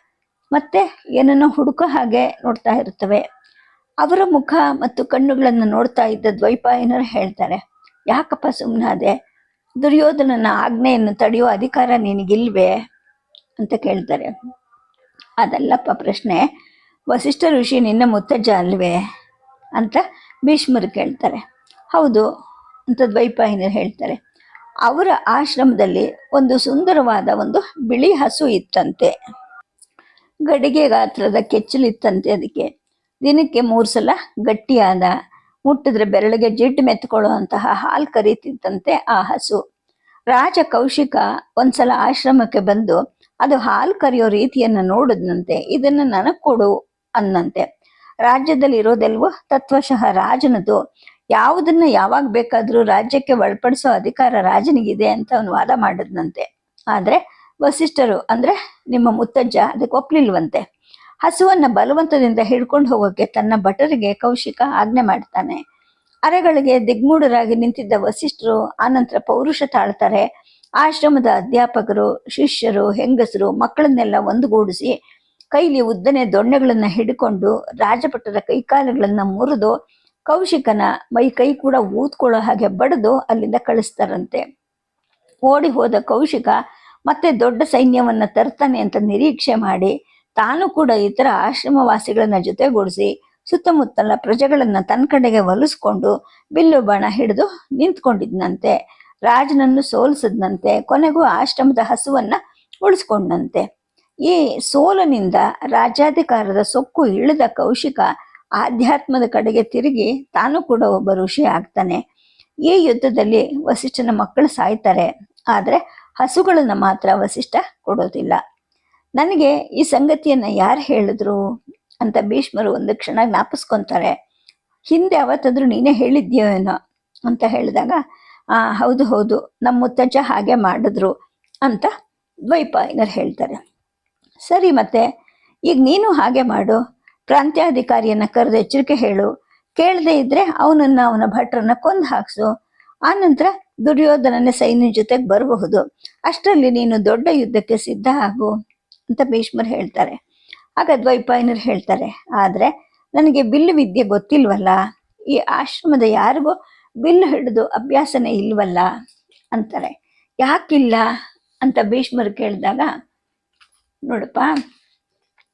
ಮತ್ತೆ ಏನನ್ನೋ ಹುಡುಕೋ ಹಾಗೆ ನೋಡ್ತಾ ಇರುತ್ತವೆ. ಅವರ ಮುಖ ಮತ್ತು ಕಣ್ಣುಗಳನ್ನು ನೋಡ್ತಾ ಇದ್ದ ದ್ವೈಪಾಯನರು ಹೇಳ್ತಾರೆ, ಯಾಕಪ್ಪ ಸುಮ್ಮನಾದೆ ದುರ್ಯೋಧನನ ಆಜ್ಞೆಯನ್ನು ತಡೆಯುವ ಅಧಿಕಾರ ನಿನಗಿಲ್ವೇ? ಅಂತ ಕೇಳ್ತಾರೆ. ಅದಲ್ಲಪ್ಪ ಪ್ರಶ್ನೆ, ವಸಿಷ್ಠ ಋಷಿ ನಿನ್ನ ಮುತ್ತಜ್ಜ ಅಲ್ವೇ? ಅಂತ ಭೀಷ್ಮರು ಕೇಳ್ತಾರೆ. ಹೌದು, ಅಂತ ದ್ವೈಪಾಯನರು ಹೇಳ್ತಾರೆ. ಅವರ ಆಶ್ರಮದಲ್ಲಿ ಒಂದು ಸುಂದರವಾದ ಒಂದು ಬಿಳಿ ಹಸು ಇತ್ತಂತೆ. ಗಡಿಗೆ ಗಾತ್ರದ ಕೆಚ್ಚಲಿತ್ತಂತೆ ಅದಕ್ಕೆ. ದಿನಕ್ಕೆ ಮೂರು ಸಲ ಗಟ್ಟಿಯಾದ ಮುಟ್ಟಿದ್ರೆ ಬೆರಳಿಗೆ ಜಿಡ್ಡು ಮೆತ್ಕೊಳ್ಳುವಂತಹ ಹಾಲು ಕರೀತಿದ್ದಂತೆ ಆ ಹಸು. ರಾಜ ಕೌಶಿಕ ಒಂದ್ಸಲ ಆಶ್ರಮಕ್ಕೆ ಬಂದು, ಅದು ಹಾಲು ಕರೆಯೋ ರೀತಿಯನ್ನ ನೋಡಿದ್ನಂತೆ, ಇದನ್ನ ನನಗ್ ಕೊಡು ಅನ್ನಂತೆ. ರಾಜ್ಯದಲ್ಲಿ ಇರೋದೆಲ್ವೋ ತತ್ವಶಃ ರಾಜನದು. ಯಾವುದನ್ನ ಯಾವಾಗ ಬೇಕಾದ್ರೂ ರಾಜ್ಯಕ್ಕೆ ಒಳಪಡಿಸೋ ಅಧಿಕಾರ ರಾಜನಿಗಿದೆ ಅಂತ ಅವನು ವಾದ ಮಾಡಿದ್ನಂತೆ. ಆದ್ರೆ ವಸಿಷ್ಠರು ಅಂದ್ರೆ ನಿಮ್ಮ ಮುತ್ತಜ್ಜ ಅದಕ್ಕೆ ಒಪ್ಲಿಲ್ವಂತೆ. ಹಸುವನ್ನ ಬಲವಂತದಿಂದ ಹಿಡ್ಕೊಂಡು ಹೋಗೋಕೆ ತನ್ನ ಭಟರಿಗೆ ಕೌಶಿಕ ಆಜ್ಞೆ ಮಾಡ್ತಾನೆ. ಅರೆಗಳಿಗೆ ದಿಗ್ಮೂಢರಾಗಿ ನಿಂತಿದ್ದ ವಸಿಷ್ಠರು ಆನಂತರ ಪೌರುಷ ತಾಳ್ತಾರೆ. ಆಶ್ರಮದ ಅಧ್ಯಾಪಕರು, ಶಿಷ್ಯರು, ಹೆಂಗಸರು ಮಕ್ಕಳನ್ನೆಲ್ಲ ಒಂದುಗೂಡಿಸಿ ಕೈಲಿ ಉದ್ದನೆ ದೊಣ್ಣೆಗಳನ್ನ ಹಿಡ್ಕೊಂಡು ರಾಜಭಟರ ಕೈಕಾಲುಗಳನ್ನ ಮುರಿದು ಕೌಶಿಕನ ಮೈ ಕೈ ಕೂಡ ಊದ್ಕೊಳ್ಳೋ ಹಾಗೆ ಬಡಿದು ಅಲ್ಲಿಂದ ಕಳಿಸ್ತಾರಂತೆ. ಓಡಿ ಹೋದ ಕೌಶಿಕ ಮತ್ತೆ ದೊಡ್ಡ ಸೈನ್ಯವನ್ನ ತರ್ತಾನೆ ಅಂತ ನಿರೀಕ್ಷೆ ಮಾಡಿ ತಾನು ಕೂಡ ಇತರ ಆಶ್ರಮವಾಸಿಗಳನ್ನ ಜೊತೆಗೂಡಿಸಿ ಸುತ್ತಮುತ್ತಲ ಪ್ರಜೆಗಳನ್ನ ತನ್ನ ಕಡೆಗೆ ಒಲಿಸ್ಕೊಂಡು ಬಿಲ್ಲು ಬಾಣ ಹಿಡಿದು ನಿಂತ್ಕೊಂಡಿದ್ನಂತೆ. ರಾಜನನ್ನು ಸೋಲಿಸಿದ್ನಂತೆ, ಕೊನೆಗೂ ಆಶ್ರಮದ ಹಸುವನ್ನ ಉಳಿಸ್ಕೊಂಡಂತೆ. ಈ ಸೋಲನಿಂದ ರಾಜ್ಯಾಧಿಕಾರದ ಸೊಕ್ಕು ಇಳಿದ ಕೌಶಿಕ ಆಧ್ಯಾತ್ಮದ ಕಡೆಗೆ ತಿರುಗಿ ತಾನು ಕೂಡ ಒಬ್ಬ ಋಷಿ ಆಗ್ತಾನೆ. ಈ ಯುದ್ಧದಲ್ಲಿ ವಸಿಷ್ಠನ ಮಕ್ಕಳು ಸಾಯ್ತಾರೆ, ಆದರೆ ಹಸುಗಳನ್ನ ಮಾತ್ರ ವಸಿಷ್ಠ ಕೊಡೋದಿಲ್ಲ. ನನಗೆ ಈ ಸಂಗತಿಯನ್ನ ಯಾರು ಹೇಳಿದ್ರು ಅಂತ ಭೀಷ್ಮರು ಒಂದು ಕ್ಷಣ ಜ್ಞಾಪಿಸ್ಕೊತಾರೆ. ಹಿಂದೆ ಅವತ್ತಾದ್ರೂ ನೀನೇ ಹೇಳಿದ್ಯೋ ಏನೋ ಅಂತ ಹೇಳಿದಾಗ, ಆ, ಹೌದು ಹೌದು, ನಮ್ಮ ಮುತ್ತಜ್ಜ ಹಾಗೆ ಮಾಡಿದ್ರು ಅಂತ ದ್ವೈಪಾಯನರು ಹೇಳ್ತಾರೆ. ಸರಿ ಮತ್ತೆ, ಈಗ ನೀನು ಹಾಗೆ ಮಾಡು ಪ್ರಾಂತ್ಯಾಧಿಕಾರಿಯನ್ನು ಕರೆದು ಎಚ್ಚರಿಕೆ ಹೇಳು, ಕೇಳದೆ ಇದ್ರೆ ಅವನನ್ನು ಅವನ ಭಟ್ರನ್ನ ಕೊಂದು ಹಾಕ್ಸು ಆನಂತರ ದುರ್ಯೋಧನನ ಸೈನ್ಯ ಜೊತೆಗೆ ಬರಬಹುದು. ಅಷ್ಟರಲ್ಲಿ ನೀನು ದೊಡ್ಡ ಯುದ್ಧಕ್ಕೆ ಸಿದ್ಧ ಆಗು. ಅಂತ ಭೀಷ್ಮರು ಹೇಳ್ತಾರೆ. ಆಗ ದ್ವೈಪಾಯನರು ಹೇಳ್ತಾರೆ, ಆದ್ರೆ ನನಗೆ ಬಿಲ್ಲು ವಿದ್ಯೆ ಗೊತ್ತಿಲ್ವಲ್ಲ? ಈ ಆಶ್ರಮದ ಯಾರಿಗೂ ಬಿಲ್ಲು ಹಿಡಿದು ಅಭ್ಯಾಸನೇ ಇಲ್ವಲ್ಲ? ಅಂತಾರೆ. ಯಾಕಿಲ್ಲ? ಅಂತ ಭೀಷ್ಮರು ಕೇಳಿದಾಗ, ನೋಡಪ್ಪ,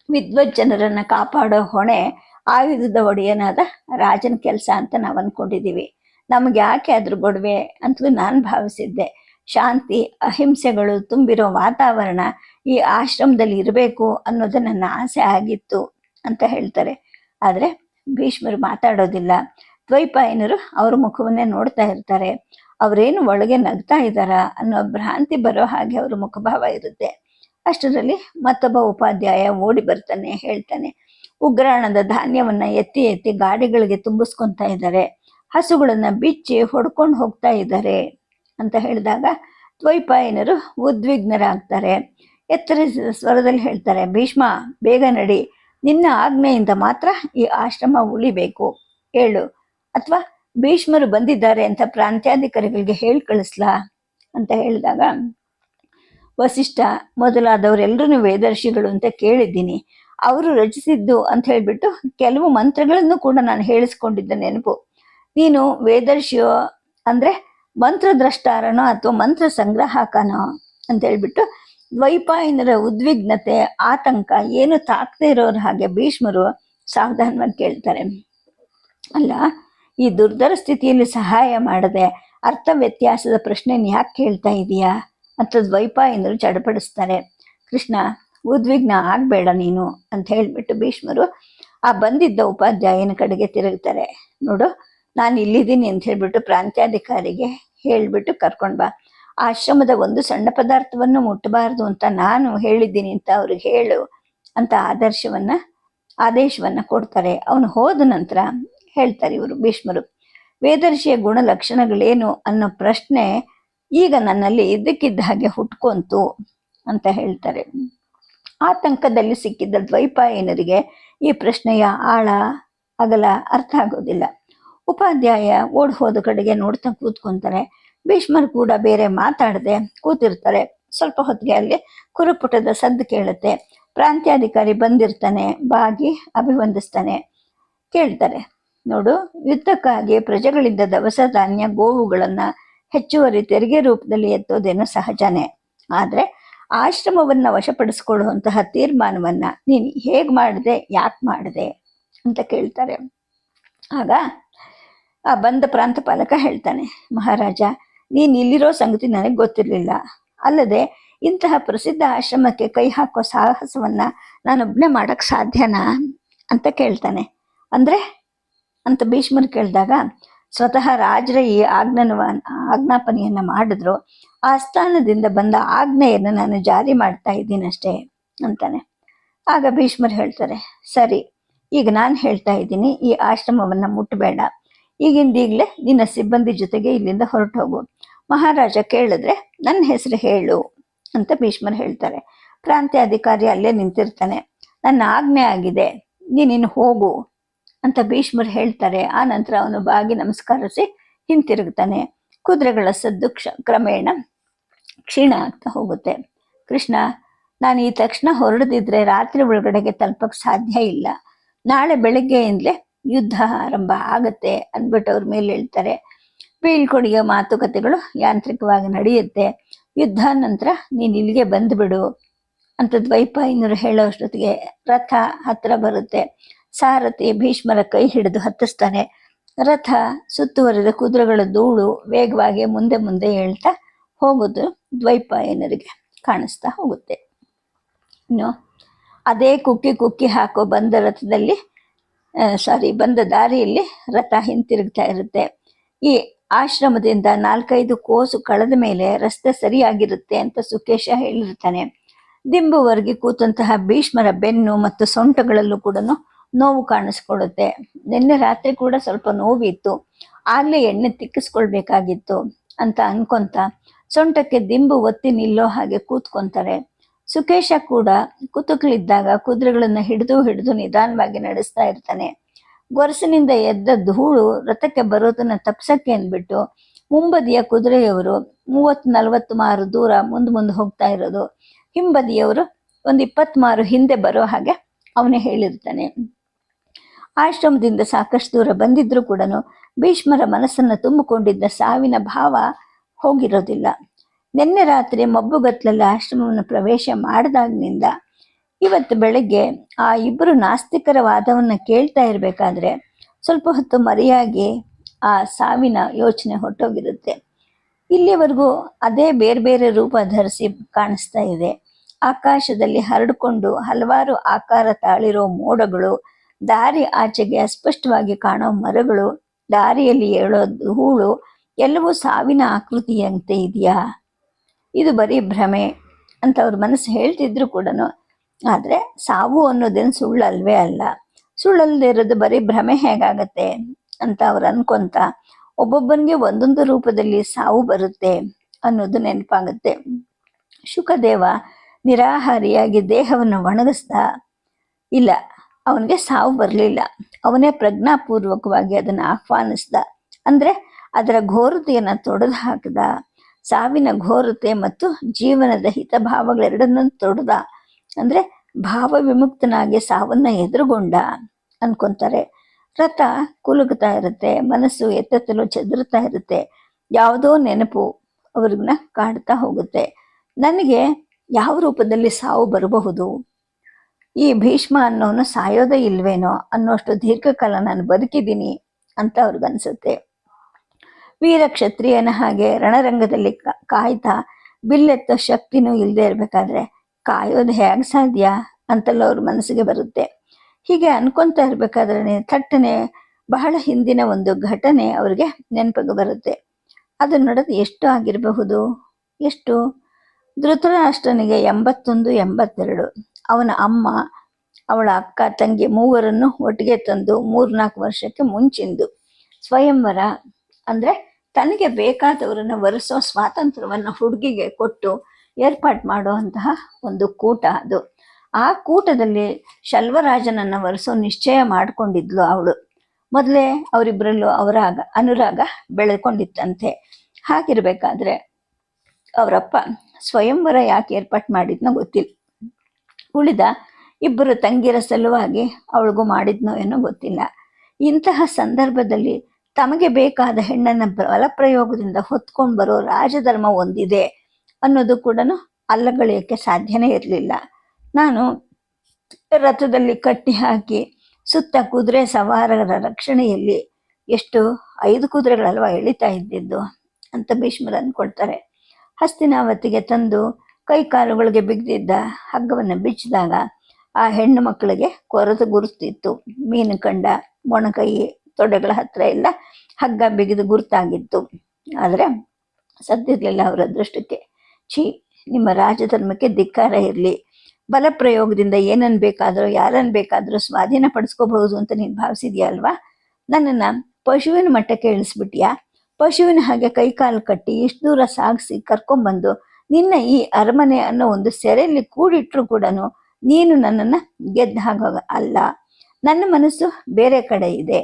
ವಿದ್ವಜ್ಜನರನ್ನು ಕಾಪಾಡೋ ಹೊಣೆ ಆಯುಧದ ಒಡೆಯನಾದ ರಾಜನ ಕೆಲಸ ಅಂತ ನಾವು ಅಂದ್ಕೊಂಡಿದ್ದೀವಿ ನಮ್ಗೆ ಯಾಕೆ ಅದ್ರ ಗೊಡವೆ? ಅಂತಲೂ ನಾನು ಭಾವಿಸಿದ್ದೆ. ಶಾಂತಿ, ಅಹಿಂಸೆಗಳು ತುಂಬಿರೋ ವಾತಾವರಣ ಈ ಆಶ್ರಮದಲ್ಲಿ ಇರಬೇಕು ಅನ್ನೋದು ನನ್ನ ಆಸೆ ಆಗಿತ್ತು ಅಂತ ಹೇಳ್ತಾರೆ. ಆದರೆ ಭೀಷ್ಮರು ಮಾತಾಡೋದಿಲ್ಲ. ದ್ವೈಪಾಯನರು ಅವ್ರ ಮುಖವನ್ನೇ ನೋಡ್ತಾ ಇರ್ತಾರೆ. ಅವರೇನು ಒಳಗೆ ನಗ್ತಾ ಇದ್ದಾರಾ ಅನ್ನೋ ಭ್ರಾಂತಿ ಬರೋ ಹಾಗೆ ಅವ್ರ ಮುಖಭಾವ ಇರುತ್ತೆ. ಅಷ್ಟರಲ್ಲಿ ಮತ್ತೊಬ್ಬ ಉಪಾಧ್ಯಾಯ ಓಡಿ ಬರ್ತಾನೆ ಹೇಳ್ತಾನೆ, ಉಗ್ರಾಣದ ಧಾನ್ಯವನ್ನು ಎತ್ತಿ ಎತ್ತಿ ಗಾಡಿಗಳಿಗೆ ತುಂಬಿಸ್ಕೊತಾ ಇದ್ದಾರೆ. ಹಸುಗಳನ್ನ ಬಿಚ್ಚಿ ಹೊಡ್ಕೊಂಡು ಹೋಗ್ತಾ ಇದ್ದಾರೆ. ಅಂತ ಹೇಳಿದಾಗ ದ್ವೈಪಾಯನರು ಉದ್ವಿಗ್ನರಾಗ್ತಾರೆ. ಎತ್ತರಿಸಿದ ಸ್ವರದಲ್ಲಿ ಹೇಳ್ತಾರೆ, ಭೀಷ್ಮ, ಬೇಗ ನಡಿ. ನಿನ್ನ ಆಜ್ಞೆಯಿಂದ ಮಾತ್ರ ಈ ಆಶ್ರಮ ಉಳಿಬೇಕು. ಹೇಳು ಅಥವಾ ಭೀಷ್ಮರು ಬಂದಿದ್ದಾರೆ ಅಂತ ಪ್ರಾಂತ್ಯಾಧಿಕಾರಿಗಳಿಗೆ ಹೇಳಿ ಕಳಿಸ್ಲಾ? ಅಂತ ಹೇಳಿದಾಗ, ವಸಿಷ್ಠ ಮೊದಲಾದವರೆಲ್ಲರೂ ವೇದರ್ಶಿಗಳು ಅಂತ ಕೇಳಿದ್ದೀನಿ. ಅವರು ರಚಿಸಿದ್ದು ಅಂತ ಹೇಳಿಬಿಟ್ಟು ಕೆಲವು ಮಂತ್ರಗಳನ್ನು ಕೂಡ ನಾನು ಹೇಳಿಸ್ಕೊಂಡಿದ್ದ ನೆನಪು. ನೀನು ವೇದರ್ಶಿಯೋ ಅಂದ್ರೆ ಮಂತ್ರದ್ರಷ್ಟಾರನೋ ಅಥವಾ ಮಂತ್ರ ಸಂಗ್ರಹಕನೋ ಅಂತ ಹೇಳ್ಬಿಟ್ಟು ದ್ವೈಪಾಯನರ ಉದ್ವಿಗ್ನತೆ, ಆತಂಕ ಏನು ತಾಕದೇ ಇರೋರ ಹಾಗೆ ಭೀಷ್ಮರು ಸಾವಧಾನವಾಗಿ ಕೇಳ್ತಾರೆ. ಅಲ್ಲ, ಈ ದುರ್ಧರ ಸ್ಥಿತಿಯಲ್ಲಿ ಸಹಾಯ ಮಾಡದೆ ಅರ್ಥ ವ್ಯತ್ಯಾಸದ ಪ್ರಶ್ನೆನ ಯಾಕೆ ಕೇಳ್ತಾ ಇದೀಯಾ? ಅಂತ ದ್ವೈಪಾಯನರು ಚಡಪಡಿಸ್ತಾರೆ. ಕೃಷ್ಣ, ಉದ್ವಿಗ್ನ ಆಗ್ಬೇಡ ನೀನು ಅಂತ ಹೇಳಿಬಿಟ್ಟು ಭೀಷ್ಮರು ಆ ಬಂದಿದ್ದ ಉಪಾಧ್ಯಾಯನ ಕಡೆಗೆ ತಿರುಗ್ತಾರೆ. ನೋಡು ನಾನು ಇಲ್ಲಿದ್ದೀನಿ ಅಂತ ಹೇಳ್ಬಿಟ್ಟು ಪ್ರಾಂತ್ಯಾಧಿಕಾರಿಗೆ ಹೇಳ್ಬಿಟ್ಟು ಕರ್ಕೊಂಡು ಬಾ. ಆಶ್ರಮದ ಒಂದು ಸಣ್ಣ ಪದಾರ್ಥವನ್ನು ಮುಟ್ಟಬಾರದು ಅಂತ ನಾನು ಹೇಳಿದ್ದೀನಿ ಅಂತ ಅವ್ರಿಗೆ ಹೇಳು ಅಂತ ಆದರ್ಶವನ್ನು, ಆದೇಶವನ್ನ ಕೊಡ್ತಾರೆ. ಅವನು ಹೋದ ನಂತರ ಹೇಳ್ತಾರೆ ಇವರು ಭೀಷ್ಮರು, ವೇದರ್ಶಿಯ ಗುಣಲಕ್ಷಣಗಳೇನು ಅನ್ನೋ ಪ್ರಶ್ನೆ ಈಗ ನನ್ನಲ್ಲಿ ಇದ್ದಕ್ಕಿದ್ದ ಹಾಗೆ ಹುಟ್ಕೊಂತು ಅಂತ ಹೇಳ್ತಾರೆ. ಆತಂಕದಲ್ಲಿ ಸಿಕ್ಕಿದ್ದ ದ್ವೈಪಾಯನರಿಗೆ ಈ ಪ್ರಶ್ನೆಯ ಆಳ, ಅಗಲ ಅರ್ಥ ಆಗೋದಿಲ್ಲ. ಉಪಾಧ್ಯಾಯ ಓಡ್ ಹೋದ ಕಡೆಗೆ ನೋಡ್ತಾ ಕೂತ್ಕೊಂತಾರೆ. ಭೀಷ್ಮರು ಕೂಡ ಬೇರೆ ಮಾತಾಡದೆ ಕೂತಿರ್ತಾರೆ. ಸ್ವಲ್ಪ ಹೊತ್ತಿಗೆ ಅಲ್ಲಿ ಕುರುಪುಟದ ಸದ್ದು ಕೇಳುತ್ತೆ. ಪ್ರಾಂತ್ಯಾಧಿಕಾರಿ ಬಂದಿರ್ತಾನೆ, ಬಾಗಿ ಅಭಿವಂದಿಸ್ತಾನೆ. ಕೇಳ್ತಾರೆ, ನೋಡು, ಯುದ್ಧಕ್ಕಾಗಿ ಪ್ರಜೆಗಳಿಂದ ದವಸ ಧಾನ್ಯ ಗೋವುಗಳನ್ನು ಹೆಚ್ಚುವರಿ ತೆರಿಗೆ ರೂಪದಲ್ಲಿ ಎತ್ತೋದೇನು ಸಹಜನೇ. ಆದರೆ ಆಶ್ರಮವನ್ನ ವಶಪಡಿಸ್ಕೊಳ್ಳುವಂತಹ ತೀರ್ಮಾನವನ್ನು ನೀನು ಹೇಗೆ ಮಾಡಿದೆ, ಯಾಕೆ ಮಾಡಿದೆ? ಅಂತ ಕೇಳ್ತಾರೆ. ಆಗ ಆ ಬಂದ ಪ್ರಾಂತಪಾಲಕ ಹೇಳ್ತಾನೆ, ಮಹಾರಾಜ, ನೀನು ಇಲ್ಲಿರೋ ಸಂಗತಿ ನನಗೆ ಗೊತ್ತಿರಲಿಲ್ಲ. ಅಲ್ಲದೆ ಇಂತಹ ಪ್ರಸಿದ್ಧ ಆಶ್ರಮಕ್ಕೆ ಕೈ ಹಾಕೋ ಸಾಹಸವನ್ನ ನಾನೊಬ್ಬನೇ ಮಾಡಕ್ ಸಾಧ್ಯನಾ? ಅಂತ ಕೇಳ್ತಾನೆ. ಅಂದ್ರೆ? ಅಂತ ಭೀಷ್ಮರು ಕೇಳಿದಾಗ, ಸ್ವತಃ ರಾಜರ ಈ ಆಜ್ಞಾನ ಆಜ್ಞಾಪನೆಯನ್ನು ಮಾಡಿದ್ರು. ಆ ಸ್ಥಾನದಿಂದ ಬಂದ ಆಜ್ಞೆಯನ್ನು ನಾನು ಜಾರಿ ಮಾಡ್ತಾ ಇದ್ದೀನಷ್ಟೇ, ಅಂತಾನೆ. ಆಗ ಭೀಷ್ಮರು ಹೇಳ್ತಾರೆ, ಸರಿ, ಈಗ ನಾನು ಹೇಳ್ತಾ ಇದ್ದೀನಿ, ಈ ಆಶ್ರಮವನ್ನ ಮುಟ್ಟಬೇಡ ಈಗಿಂದೀಗ್ಲೇ ನಿನ್ನ ಸಿಬ್ಬಂದಿ ಜೊತೆಗೆ ಇಲ್ಲಿಂದ ಹೊರಟು ಹೋಗು ಮಹಾರಾಜ ಕೇಳಿದ್ರೆ, ನನ್ನ ಹೆಸರು ಹೇಳು ಅಂತ ಭೀಷ್ಮರು ಹೇಳ್ತಾರೆ. ಪ್ರಾಂತ್ಯಾಧಿಕಾರಿ ಅಲ್ಲೇ ನಿಂತಿರ್ತಾನೆ. ನನ್ನ ಆಜ್ಞೆ ಆಗಿದೆ, ನೀನಿನ್ನು ಹೋಗು ಅಂತ ಭೀಷ್ಮರು ಹೇಳ್ತಾರೆ. ಆ ನಂತರ ಅವನು ಬಾಗಿ ನಮಸ್ಕರಿಸಿ ಹಿಂತಿರುಗ್ತಾನೆ. ಕುದುರೆಗಳ ಸದ್ದು ಕ್ಷ ಕ್ರಮೇಣ ಕ್ಷೀಣ ಆಗ್ತಾ ಹೋಗುತ್ತೆ. ಕೃಷ್ಣ, ನಾನು ಈ ತಕ್ಷಣ ಹೊರಡದಿದ್ರೆ ರಾತ್ರಿ ಒಳಗಡೆಗೆ ತಲುಪಕ್ಕೆ ಸಾಧ್ಯ ಇಲ್ಲ. ನಾಳೆ ಬೆಳಗ್ಗೆಯಿಂದಲೇ ಯುದ್ಧ ಆರಂಭ ಆಗತ್ತೆ ಅಂದ್ಬಿಟ್ಟು ಅವ್ರ ಮೇಲೆ ಹೇಳ್ತಾರೆ. ಬೀಳ್ಕೊಡುಗೆಯ ಮಾತುಕತೆಗಳು ಯಾಂತ್ರಿಕವಾಗಿ ನಡೆಯುತ್ತೆ. ಯುದ್ಧ ನಂತರ ನೀನು ಇಲ್ಲಿಗೆ ಬಂದ್ಬಿಡು ಅಂತ ದ್ವೈಪಾಯನರು ಹೇಳೋ ಅಷ್ಟೊತ್ತಿಗೆ ರಥ ಹತ್ರ ಬರುತ್ತೆ. ಸಾರಥಿ ಭೀಷ್ಮರ ಕೈ ಹಿಡಿದು ಹತ್ತಿಸ್ತಾನೆ. ರಥ ಸುತ್ತುವರಿದ ಕುದುರೆಗಳ ಧೂಳು ವೇಗವಾಗಿ ಮುಂದೆ ಮುಂದೆ ಹೇಳ್ತಾ ಹೋಗೋದು ದ್ವೈಪಾಯನರಿಗೆ ಕಾಣಿಸ್ತಾ ಹೋಗುತ್ತೆ. ಇನ್ನು ಅದೇ ಕುಕ್ಕಿ ಕುಕ್ಕಿ ಹಾಕೋ ಬಂದ ರಥದಲ್ಲಿ ಸಾರಿ, ಬಂದ ದಾರಿಯಲ್ಲಿ ರಥ ಹಿಂತಿರುಗ್ತಾ ಇರುತ್ತೆ. ಈ ಆಶ್ರಮದಿಂದ ನಾಲ್ಕೈದು ಕೋಸು ಕಳೆದ ಮೇಲೆ ರಸ್ತೆ ಸರಿಯಾಗಿರುತ್ತೆ ಅಂತ ಸುಕೇಶ ಹೇಳಿರ್ತಾನೆ. ದಿಂಬುವರೆಗೆ ಕೂತಂತಹ ಭೀಷ್ಮರ ಬೆನ್ನು ಮತ್ತು ಸೊಂಟಗಳಲ್ಲೂ ಕೂಡ ನೋವು ಕಾಣಿಸ್ಕೊಡುತ್ತೆ. ನಿನ್ನೆ ರಾತ್ರಿ ಕೂಡ ಸ್ವಲ್ಪ ನೋವಿತ್ತು. ಆಗ್ಲೇ ಎಣ್ಣೆ ತಿಕ್ಕಿಸ್ಕೊಳ್ಬೇಕಾಗಿತ್ತು ಅಂತ ಅನ್ಕೊಂತ ಸೊಂಟಕ್ಕೆ ದಿಂಬು ಒತ್ತಿ ನಿಲ್ಲೋ ಹಾಗೆ ಕೂತ್ಕೊಂತಾರೆ. ಸುಕೇಶ ಕೂಡ ಕುತುಕಲಿದ್ದಾಗ ಕುದುರೆಗಳನ್ನ ಹಿಡಿದು ಹಿಡಿದು ನಿಧಾನವಾಗಿ ನಡೆಸ್ತಾ ಇರ್ತಾನೆ. ಗೊರಸಿನಿಂದ ಎದ್ದ ಧೂಳು ರಥಕ್ಕೆ ಬರೋದನ್ನ ತಪ್ಸಕ್ಕೆ ಅಂದ್ಬಿಟ್ಟು ಮುಂಬದಿಯ ಕುದುರೆಯವರು ಮೂವತ್ತು ನಲವತ್ತು ಮಾರು ದೂರ ಮುಂದೆ ಮುಂದೆ ಹೋಗ್ತಾ ಇರೋದು. ಹಿಂಬದಿಯವರು ಒಂದು ಇಪ್ಪತ್ತು ಮಾರು ಹಿಂದೆ ಬರೋ ಹಾಗೆ ಅವನೇ ಹೇಳಿರ್ತಾನೆ. ಆಶ್ರಮದಿಂದ ಸಾಕಷ್ಟು ದೂರ ಬಂದಿದ್ರು ಕೂಡ ಭೀಷ್ಮರ ಮನಸ್ಸನ್ನು ತುಂಬಿಕೊಂಡಿದ್ದ ಸಾವಿನ ಭಾವ ಹೋಗಿರೋದಿಲ್ಲ. ನಿನ್ನೆ ರಾತ್ರಿ ಮಬ್ಬುಗತ್ಲಲ್ಲಿ ಆಶ್ರಮವನ್ನು ಪ್ರವೇಶ ಮಾಡಿದಾಗಿನಿಂದ ಇವತ್ತು ಬೆಳಗ್ಗೆ ಆ ಇಬ್ಬರು ನಾಸ್ತಿಕರ ವಾದವನ್ನು ಕೇಳ್ತಾ ಇರಬೇಕಾದ್ರೆ ಸ್ವಲ್ಪ ಹೊತ್ತು ಮರೆಯಾಗಿ ಆ ಸಾವಿನ ಯೋಚನೆ ಹೊಟ್ಟೋಗಿರುತ್ತೆ ಇಲ್ಲಿವರೆಗೂ ಅದೇ ಬೇರೆ ಬೇರೆ ರೂಪ ಧರಿಸಿ ಕಾಣಿಸ್ತಾ ಇದೆ. ಆಕಾಶದಲ್ಲಿ ಹರಡಿಕೊಂಡು ಹಲವಾರು ಆಕಾರ ತಾಳಿರೋ ಮೋಡಗಳು, ದಾರಿ ಆಚೆಗೆ ಅಸ್ಪಷ್ಟವಾಗಿ ಕಾಣೋ ಮರಗಳು, ದಾರಿಯಲ್ಲಿ ಏಳೋ ಹೂಳು ಎಲ್ಲವೂ ಸಾವಿನ ಆಕೃತಿಯಂತೆ ಇದೆಯಾ? ಇದು ಬರೀ ಭ್ರಮೆ ಅಂತ ಅವ್ರ ಮನಸ್ಸು ಹೇಳ್ತಿದ್ರು ಕೂಡ ಆದರೆ ಸಾವು ಅನ್ನೋದೇನು ಸುಳ್ಳಲ್ವೇ ಅಲ್ಲ. ಸುಳ್ಳಲ್ಲದೆ ಇರೋದು ಬರೀ ಭ್ರಮೆ ಹೇಗಾಗತ್ತೆ ಅಂತ ಅವ್ರು ಅನ್ಕೊಂತ ಒಬ್ಬೊಬ್ಬನಿಗೆ ಒಂದೊಂದು ರೂಪದಲ್ಲಿ ಸಾವು ಬರುತ್ತೆ ಅನ್ನೋದು ನೆನಪಾಗುತ್ತೆ. ಶುಕದೇವ ನಿರಾಹಾರಿಯಾಗಿ ದೇಹವನ್ನು ಒಣಗಿಸ್ದ. ಇಲ್ಲ, ಅವನಿಗೆ ಸಾವು ಬರಲಿಲ್ಲ. ಅವನೇ ಪ್ರಜ್ಞಾಪೂರ್ವಕವಾಗಿ ಅದನ್ನು ಆಹ್ವಾನಿಸ್ದ. ಅಂದರೆ ಅದರ ಘೋರತೆಯನ್ನು ತೊಡೆದು ಹಾಕಿದ. ಸಾವಿನ ಘೋರತೆ ಮತ್ತು ಜೀವನದ ಹಿತಭಾವಗಳೆರಡನ್ನೂ ತೊಡ್ದ. ಅಂದರೆ ಭಾವ ವಿಮುಕ್ತನಾಗಿ ಸಾವನ್ನ ಎದುರುಗೊಂಡ ಅನ್ಕೊಂತಾರೆ. ರಥ ಕುಲುಗ್ತಾ ಇರುತ್ತೆ, ಮನಸ್ಸು ಎತ್ತೆತ್ತಲು ಚದುರ್ತಾ ಇರುತ್ತೆ, ಯಾವುದೋ ನೆನಪು ಅವ್ರನ್ನ ಕಾಡ್ತಾ ಹೋಗುತ್ತೆ. ನನಗೆ ಯಾವ ರೂಪದಲ್ಲಿ ಸಾವು ಬರಬಹುದು? ಈ ಭೀಷ್ಮ ಅನ್ನೋನು ಸಾಯೋದೇ ಇಲ್ವೇನೋ ಅನ್ನೋಷ್ಟು ದೀರ್ಘಕಾಲ ನಾನು ಬದುಕಿದ್ದೀನಿ ಅಂತ ಅವ್ರಿಗನ್ಸುತ್ತೆ. ವೀರ ಕ್ಷತ್ರಿಯನ ಹಾಗೆ ರಣರಂಗದಲ್ಲಿ ಕಾಯ್ತಾ ಬಿಲ್ಲೆತ್ತೋ ಶಕ್ತಿನೂ ಇಲ್ಲದೆ ಇರಬೇಕಾದ್ರೆ ಕಾಯೋದು ಹೇಗೆ ಸಾಧ್ಯ ಅಂತೆಲ್ಲ ಅವ್ರ ಮನಸ್ಸಿಗೆ ಬರುತ್ತೆ. ಹೀಗೆ ಅನ್ಕೊಂತ ಇರಬೇಕಾದ್ರೆ ಥಟ್ಟನೆ ಬಹಳ ಹಿಂದಿನ ಒಂದು ಘಟನೆ ಅವ್ರಿಗೆ ನೆನಪಿಗೆ ಬರುತ್ತೆ. ಅದು ನಡೆದು ಎಷ್ಟು ಆಗಿರಬಹುದು. ಎಷ್ಟು? ಧೃತರಾಷ್ಟ್ರನಿಗೆ ಎಂಬತ್ತೊಂದು, ಎಂಬತ್ತೆರಡು. ಅವನ ಅಮ್ಮ, ಅವಳ ಅಕ್ಕ, ತಂಗಿ ಮೂವರನ್ನು ಒಟ್ಟಿಗೆ ತಂದು ಮೂರ್ನಾಲ್ಕು ವರ್ಷಕ್ಕೆ ಮುಂಚಿಂದು. ಸ್ವಯಂವರ ಅಂದ್ರೆ ತನಗೆ ಬೇಕಾದವರನ್ನು ಒರೆಸೋ ಸ್ವಾತಂತ್ರ್ಯವನ್ನು ಹುಡುಗಿಗೆ ಕೊಟ್ಟು ಏರ್ಪಾಟ್ ಮಾಡುವಂತಹ ಒಂದು ಕೂಟ ಅದು. ಆ ಕೂಟದಲ್ಲಿ ಶಲ್ವರಾಜನನ್ನು ಒರೆಸೋ ನಿಶ್ಚಯ ಮಾಡಿಕೊಂಡಿದ್ಲು ಅವಳು. ಮೊದಲೇ ಅವರಿಬ್ಬರಲ್ಲೂ ಅವರಾಗ, ಅನುರಾಗ ಬೆಳೆಕೊಂಡಿತ್ತಂತೆ. ಹಾಗಿರ್ಬೇಕಾದ್ರೆ ಅವರಪ್ಪ ಸ್ವಯಂವರ ಯಾಕೆ ಏರ್ಪಾಟ್ ಮಾಡಿದ್ನೋ ಗೊತ್ತಿಲ್ಲ ಉಳಿದ ಇಬ್ಬರು ತಂಗಿರ ಸಲುವಾಗಿ ಅವಳಿಗೂ ಮಾಡಿದ್ನೋ ಏನೋ ಗೊತ್ತಿಲ್ಲ. ಇಂತಹ ಸಂದರ್ಭದಲ್ಲಿ ತಮಗೆ ಬೇಕಾದ ಹೆಣ್ಣನ್ನು ಬಲಪ್ರಯೋಗದಿಂದ ಹೊತ್ಕೊಂಡು ಬರೋ ರಾಜಧರ್ಮ ಒಂದಿದೆ ಅನ್ನೋದು ಕೂಡ ಅಲ್ಲಗಳೆಯೋಕ್ಕೆ ಸಾಧ್ಯನೇ ಇರಲಿಲ್ಲ. ನಾನು ರಥದಲ್ಲಿ ಕಟ್ಟಿ ಹಾಕಿ ಸುತ್ತ ಕುದುರೆ ಸವಾರರ ರಕ್ಷಣೆಯಲ್ಲಿ ಎಷ್ಟು ಐದು ಕುದುರೆಗಳಲ್ವ ಎಳಿತಾ ಇದ್ದಿದ್ದು ಅಂತ ಭೀಷ್ಮರು ಅಂದ್ಕೊಳ್ತಾರೆ. ಹಸ್ತಿನಾವತಿಗೆ ತಂದು ಕೈ ಕಾಲುಗಳಿಗೆ ಬಿಗ್ದಿದ್ದ ಹಗ್ಗವನ್ನು ಬಿಚ್ಚಿದಾಗ ಆ ಹೆಣ್ಣು ಮಕ್ಕಳಿಗೆ ಕೊರತು ಗುರುತಿತ್ತು. ಮೀನು ಕಂಡ ಮೊಣಕೈ ತೊಡೆಗಳ ಹತ್ರ ಎಲ್ಲ ಹಗ್ಗ ಬಿಗಿದು ಗುರುತಾಗಿತ್ತು. ಆದರೆ ಸದ್ದಿರಲಿಲ್ಲ ಅವರ ಅದೃಷ್ಟಕ್ಕೆ ಛೀ, ನಿಮ್ಮ ರಾಜಧರ್ಮಕ್ಕೆ ಧಿಕ್ಕಾರ ಇರಲಿ. ಬಲಪ್ರಯೋಗದಿಂದ ಏನನ್ನು ಬೇಕಾದರೂ ಯಾರನ್ನು ಬೇಕಾದರೂ ಸ್ವಾಧೀನ ಪಡಿಸ್ಕೋಬಹುದು ಅಂತ ನೀನು ಭಾವಿಸಿದ್ಯಾ ಅಲ್ವಾ? ನನ್ನನ್ನು ಪಶುವಿನ ಮಟ್ಟಕ್ಕೆ ಇಳಿಸ್ಬಿಟ್ಯಾ? ಪಶುವಿನ ಹಾಗೆ ಕೈಕಾಲು ಕಟ್ಟಿ ಇಷ್ಟು ದೂರ ಸಾಗಿಸಿ ಕರ್ಕೊಂಬಂದು ನಿನ್ನ ಈ ಅರಮನೆ ಅನ್ನೋ ಒಂದು ಸೆರೆಯಲ್ಲಿ ಕೂಡಿಟ್ರು ಕೂಡ ನೀನು ನನ್ನನ್ನು ಗೆದ್ದ ಹಾಗ ಅಲ್ಲ ನನ್ನ ಮನಸ್ಸು ಬೇರೆ ಕಡೆ ಇದೆ.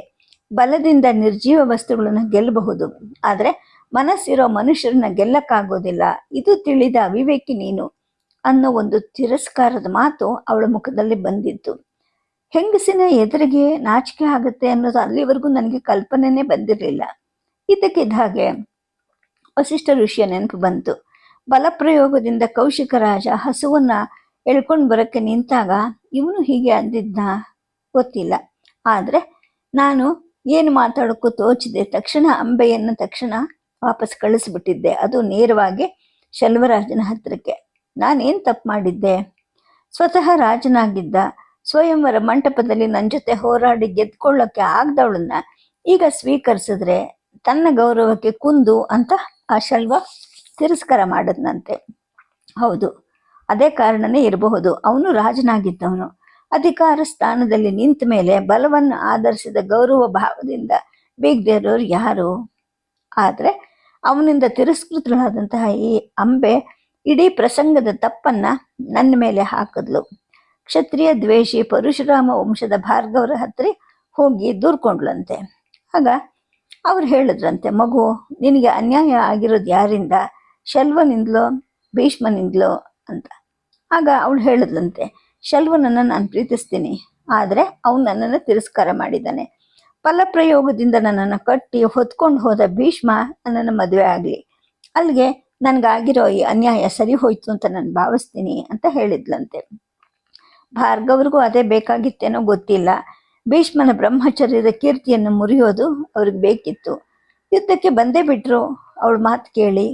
ಬಲದಿಂದ ನಿರ್ಜೀವ ವಸ್ತುಗಳನ್ನು ಗೆಲ್ಲಬಹುದು. ಆದರೆ ಮನಸ್ಸಿರೋ ಮನುಷ್ಯರನ್ನ ಗೆಲ್ಲಕ್ಕಾಗೋದಿಲ್ಲ. ಇದು ತಿಳಿದ ಅವಿವೇಕಿ ನೀನು ಅನ್ನೋ ಒಂದು ತಿರಸ್ಕಾರದ ಮಾತು ಅವಳ ಮುಖದಲ್ಲಿ ಬಂದಿತ್ತು ಹೆಂಗಸಿನ ಎದುರಿಗೆ ನಾಚಿಕೆ ಆಗುತ್ತೆ ಅನ್ನೋದು ಅಲ್ಲಿವರೆಗೂ ನನಗೆ ಕಲ್ಪನೆನೇ ಬಂದಿರಲಿಲ್ಲ. ಇದಕ್ಕಿದ್ದ ಹಾಗೆ ವಸಿಷ್ಠ ಋಷಿಯ ನೆನಪು ಬಂತು. ಬಲಪ್ರಯೋಗದಿಂದ ಕೌಶಿಕ ರಾಜ ಹಸುವನ್ನ ಎಳ್ಕೊಂಡು ಬರೋಕ್ಕೆ ನಿಂತಾಗ ಇವನು ಹೀಗೆ ಅಂದಿದ್ದ ಗೊತ್ತಿಲ್ಲ. ಆದರೆ ನಾನು ಏನು ಮಾತಾಡೋಕ್ಕೂ ತೋಚಿದೆ. ತಕ್ಷಣ ಅಂಬೆಯನ್ನು ತಕ್ಷಣ ವಾಪಸ್ ಕಳಿಸ್ಬಿಟ್ಟಿದ್ದೆ. ಅದು ನೇರವಾಗಿ ಶಲ್ವರಾಜನ ಹತ್ತಿರಕ್ಕೆ ನಾನೇನು ತಪ್ಪು ಮಾಡಿದ್ದೆ? ಸ್ವತಃ ರಾಜನಾಗಿದ್ದ ಸ್ವಯಂವರ ಮಂಟಪದಲ್ಲಿ ನನ್ನ ಜೊತೆ ಹೋರಾಡಿ ಗೆದ್ಕೊಳ್ಳೋಕ್ಕೆ ಆಗ್ದವಳನ್ನ ಈಗ ಸ್ವೀಕರಿಸಿದ್ರೆ ತನ್ನ ಗೌರವಕ್ಕೆ ಕುಂದು ಅಂತ ಆ ಶಲ್ವ ತಿರಸ್ಕಾರ ಮಾಡದ್ನಂತೆ. ಹೌದು, ಅದೇ ಕಾರಣನೇ ಇರಬಹುದು. ಅವನು ರಾಜನಾಗಿದ್ದವನು. ಅಧಿಕಾರ ಸ್ಥಾನದಲ್ಲಿ ನಿಂತ ಮೇಲೆ ಬಲವನ್ನು ಆಧರಿಸಿದ ಗೌರವ ಭಾವದಿಂದ ಬೀಗದೇರೋರು ಯಾರು? ಆದರೆ ಅವನಿಂದ ತಿರಸ್ಕೃತಳಾದಂತಹ ಈ ಅಂಬೆ ಇಡೀ ಪ್ರಸಂಗದ ತಪ್ಪನ್ನ ನನ್ನ ಮೇಲೆ ಹಾಕಿದ್ಲು. ಕ್ಷತ್ರಿಯ ದ್ವೇಷಿ ಪರಶುರಾಮ ವಂಶದ ಭಾರ್ಗವರ ಹತ್ರ ಹೋಗಿ ದೂರ್ಕೊಂಡ್ಲಂತೆ ಆಗ ಅವ್ರು ಹೇಳಿದ್ರಂತೆ, ಮಗು, ನಿನಗೆ ಅನ್ಯಾಯ ಆಗಿರೋದು ಯಾರಿಂದ? ಶಲ್ವನಿಂದಲೋ, ಭೀಷ್ಮನಿಂದಲೋ ಅಂತ. ಆಗ ಅವಳು ಹೇಳಿದ್ಲಂತೆ ಶಲ್ವನನ್ನು ನಾನು ಪ್ರೀತಿಸ್ತೀನಿ. ಆದರೆ ಅವನು ನನ್ನನ್ನು ತಿರಸ್ಕಾರ ಮಾಡಿದ್ದಾನೆ. ಫಲಪ್ರಯೋಗದಿಂದ ನನ್ನನ್ನು ಕಟ್ಟಿ ಹೊತ್ಕೊಂಡು ಹೋದ ಭೀಷ್ಮ ನನ್ನನ್ನು ಮದುವೆ ಆಗಲಿ. ಅಲ್ಲಿಗೆ ನನಗಾಗಿರೋ ಈ ಅನ್ಯಾಯ ಸರಿ ಹೋಯ್ತು ಅಂತ ನಾನು ಭಾವಿಸ್ತೀನಿ ಅಂತ ಹೇಳಿದ್ಲಂತೆ. ಭಾರ್ಗವ್ರಿಗೂ ಅದೇ ಬೇಕಾಗಿತ್ತೇನೋ ಗೊತ್ತಿಲ್ಲ. ಭೀಷ್ಮನ ಬ್ರಹ್ಮಚರ್ಯದ ಕೀರ್ತಿಯನ್ನು ಮುರಿಯೋದು ಅವ್ರಿಗೆ ಬೇಕಿತ್ತು. ಯುದ್ಧಕ್ಕೆ ಬಂದೇ ಬಿಟ್ರು. ಅವಳ ಮಾತು ಕೇಳಿ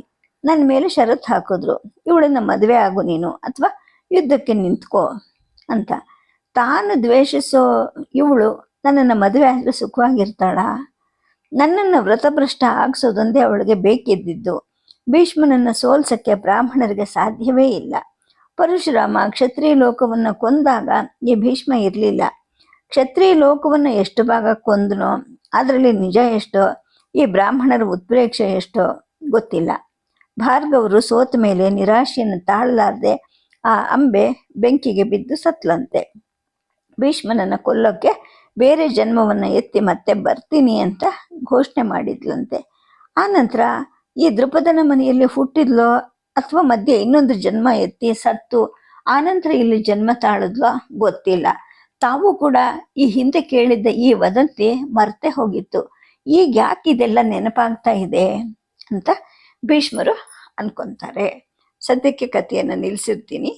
ನನ್ನ ಮೇಲೆ ಷರತ್ತು ಹಾಕಿದ್ರು. ಇವಳನ್ನ ಮದುವೆ ಆಗು ನೀನು ಅಥವಾ ಯುದ್ಧಕ್ಕೆ ನಿಂತ್ಕೋ. ಅಂತ. ತಾನು ದ್ವೇಷಿಸೋ ಇವಳು ನನ್ನನ್ನು ಮದುವೆ ಆದರೆ ಸುಖವಾಗಿರ್ತಾಳ. ನನ್ನನ್ನು ವ್ರತಭ್ರಷ್ಟ ಆಗಿಸೋದೊಂದೇ ಅವಳಿಗೆ ಬೇಕಿದ್ದಿದ್ದು. ಭೀಷ್ಮನನ್ನು ಸೋಲ್ಸಕ್ಕೆ ಬ್ರಾಹ್ಮಣರಿಗೆ ಸಾಧ್ಯವೇ ಇಲ್ಲ. ಪರಶುರಾಮ ಕ್ಷತ್ರಿಯ ಲೋಕವನ್ನು ಕೊಂದಾಗ ಈ ಭೀಷ್ಮ ಇರಲಿಲ್ಲ. ಕ್ಷತ್ರಿಯ ಲೋಕವನ್ನು ಎಷ್ಟು ಭಾಗ ಕೊಂದನೋ ಅದರಲ್ಲಿ ನಿಜ ಎಷ್ಟೋ, ಈ ಬ್ರಾಹ್ಮಣರ ಉತ್ಪ್ರೇಕ್ಷೆ ಎಷ್ಟೋ ಗೊತ್ತಿಲ್ಲ. ಭಾರ್ಗವರು ಸೋತ ಮೇಲೆ ನಿರಾಶೆಯನ್ನು ತಾಳಲಾರದೆ ಆ ಅಂಬೆ ಬೆಂಕಿಗೆ ಬಿದ್ದು ಸತ್ಲಂತೆ ಭೀಷ್ಮನನ್ನು ಕೊಲ್ಲೋಕ್ಕೆ ಬೇರೆ ಜನ್ಮವನ್ನು ಎತ್ತಿ ಮತ್ತೆ ಬರ್ತೀನಿ ಅಂತ ಘೋಷಣೆ ಮಾಡಿದ್ಲಂತೆ. ಆನಂತರ ಈ ದೃಪದನ ಮನೆಯಲ್ಲಿ ಹುಟ್ಟಿದ್ಲೋ ಅಥವಾ ಮಧ್ಯೆ ಇನ್ನೊಂದು ಜನ್ಮ ಎತ್ತಿ ಸತ್ತು ಆನಂತರ ಇಲ್ಲಿ ಜನ್ಮ ತಾಳಿದ್ಲೋ ಗೊತ್ತಿಲ್ಲ. ತಾವು ಕೂಡ ಈ ಹಿಂದೆ ಕೇಳಿದ್ದ ಈ ವದಂತಿ ಮರ್ತೆ ಹೋಗಿತ್ತು. ಈಗ ಯಾಕೆ ಇದೆಲ್ಲ ನೆನಪಾಗ್ತಾ ಇದೆ ಅಂತ ಭೀಷ್ಮರು ಅನ್ಕೊಂತಾರೆ. ಸದ್ಯಕ್ಕೆ ಕಥೆಯನ್ನು ನಿಲ್ಲಿಸಿರ್ತೀನಿ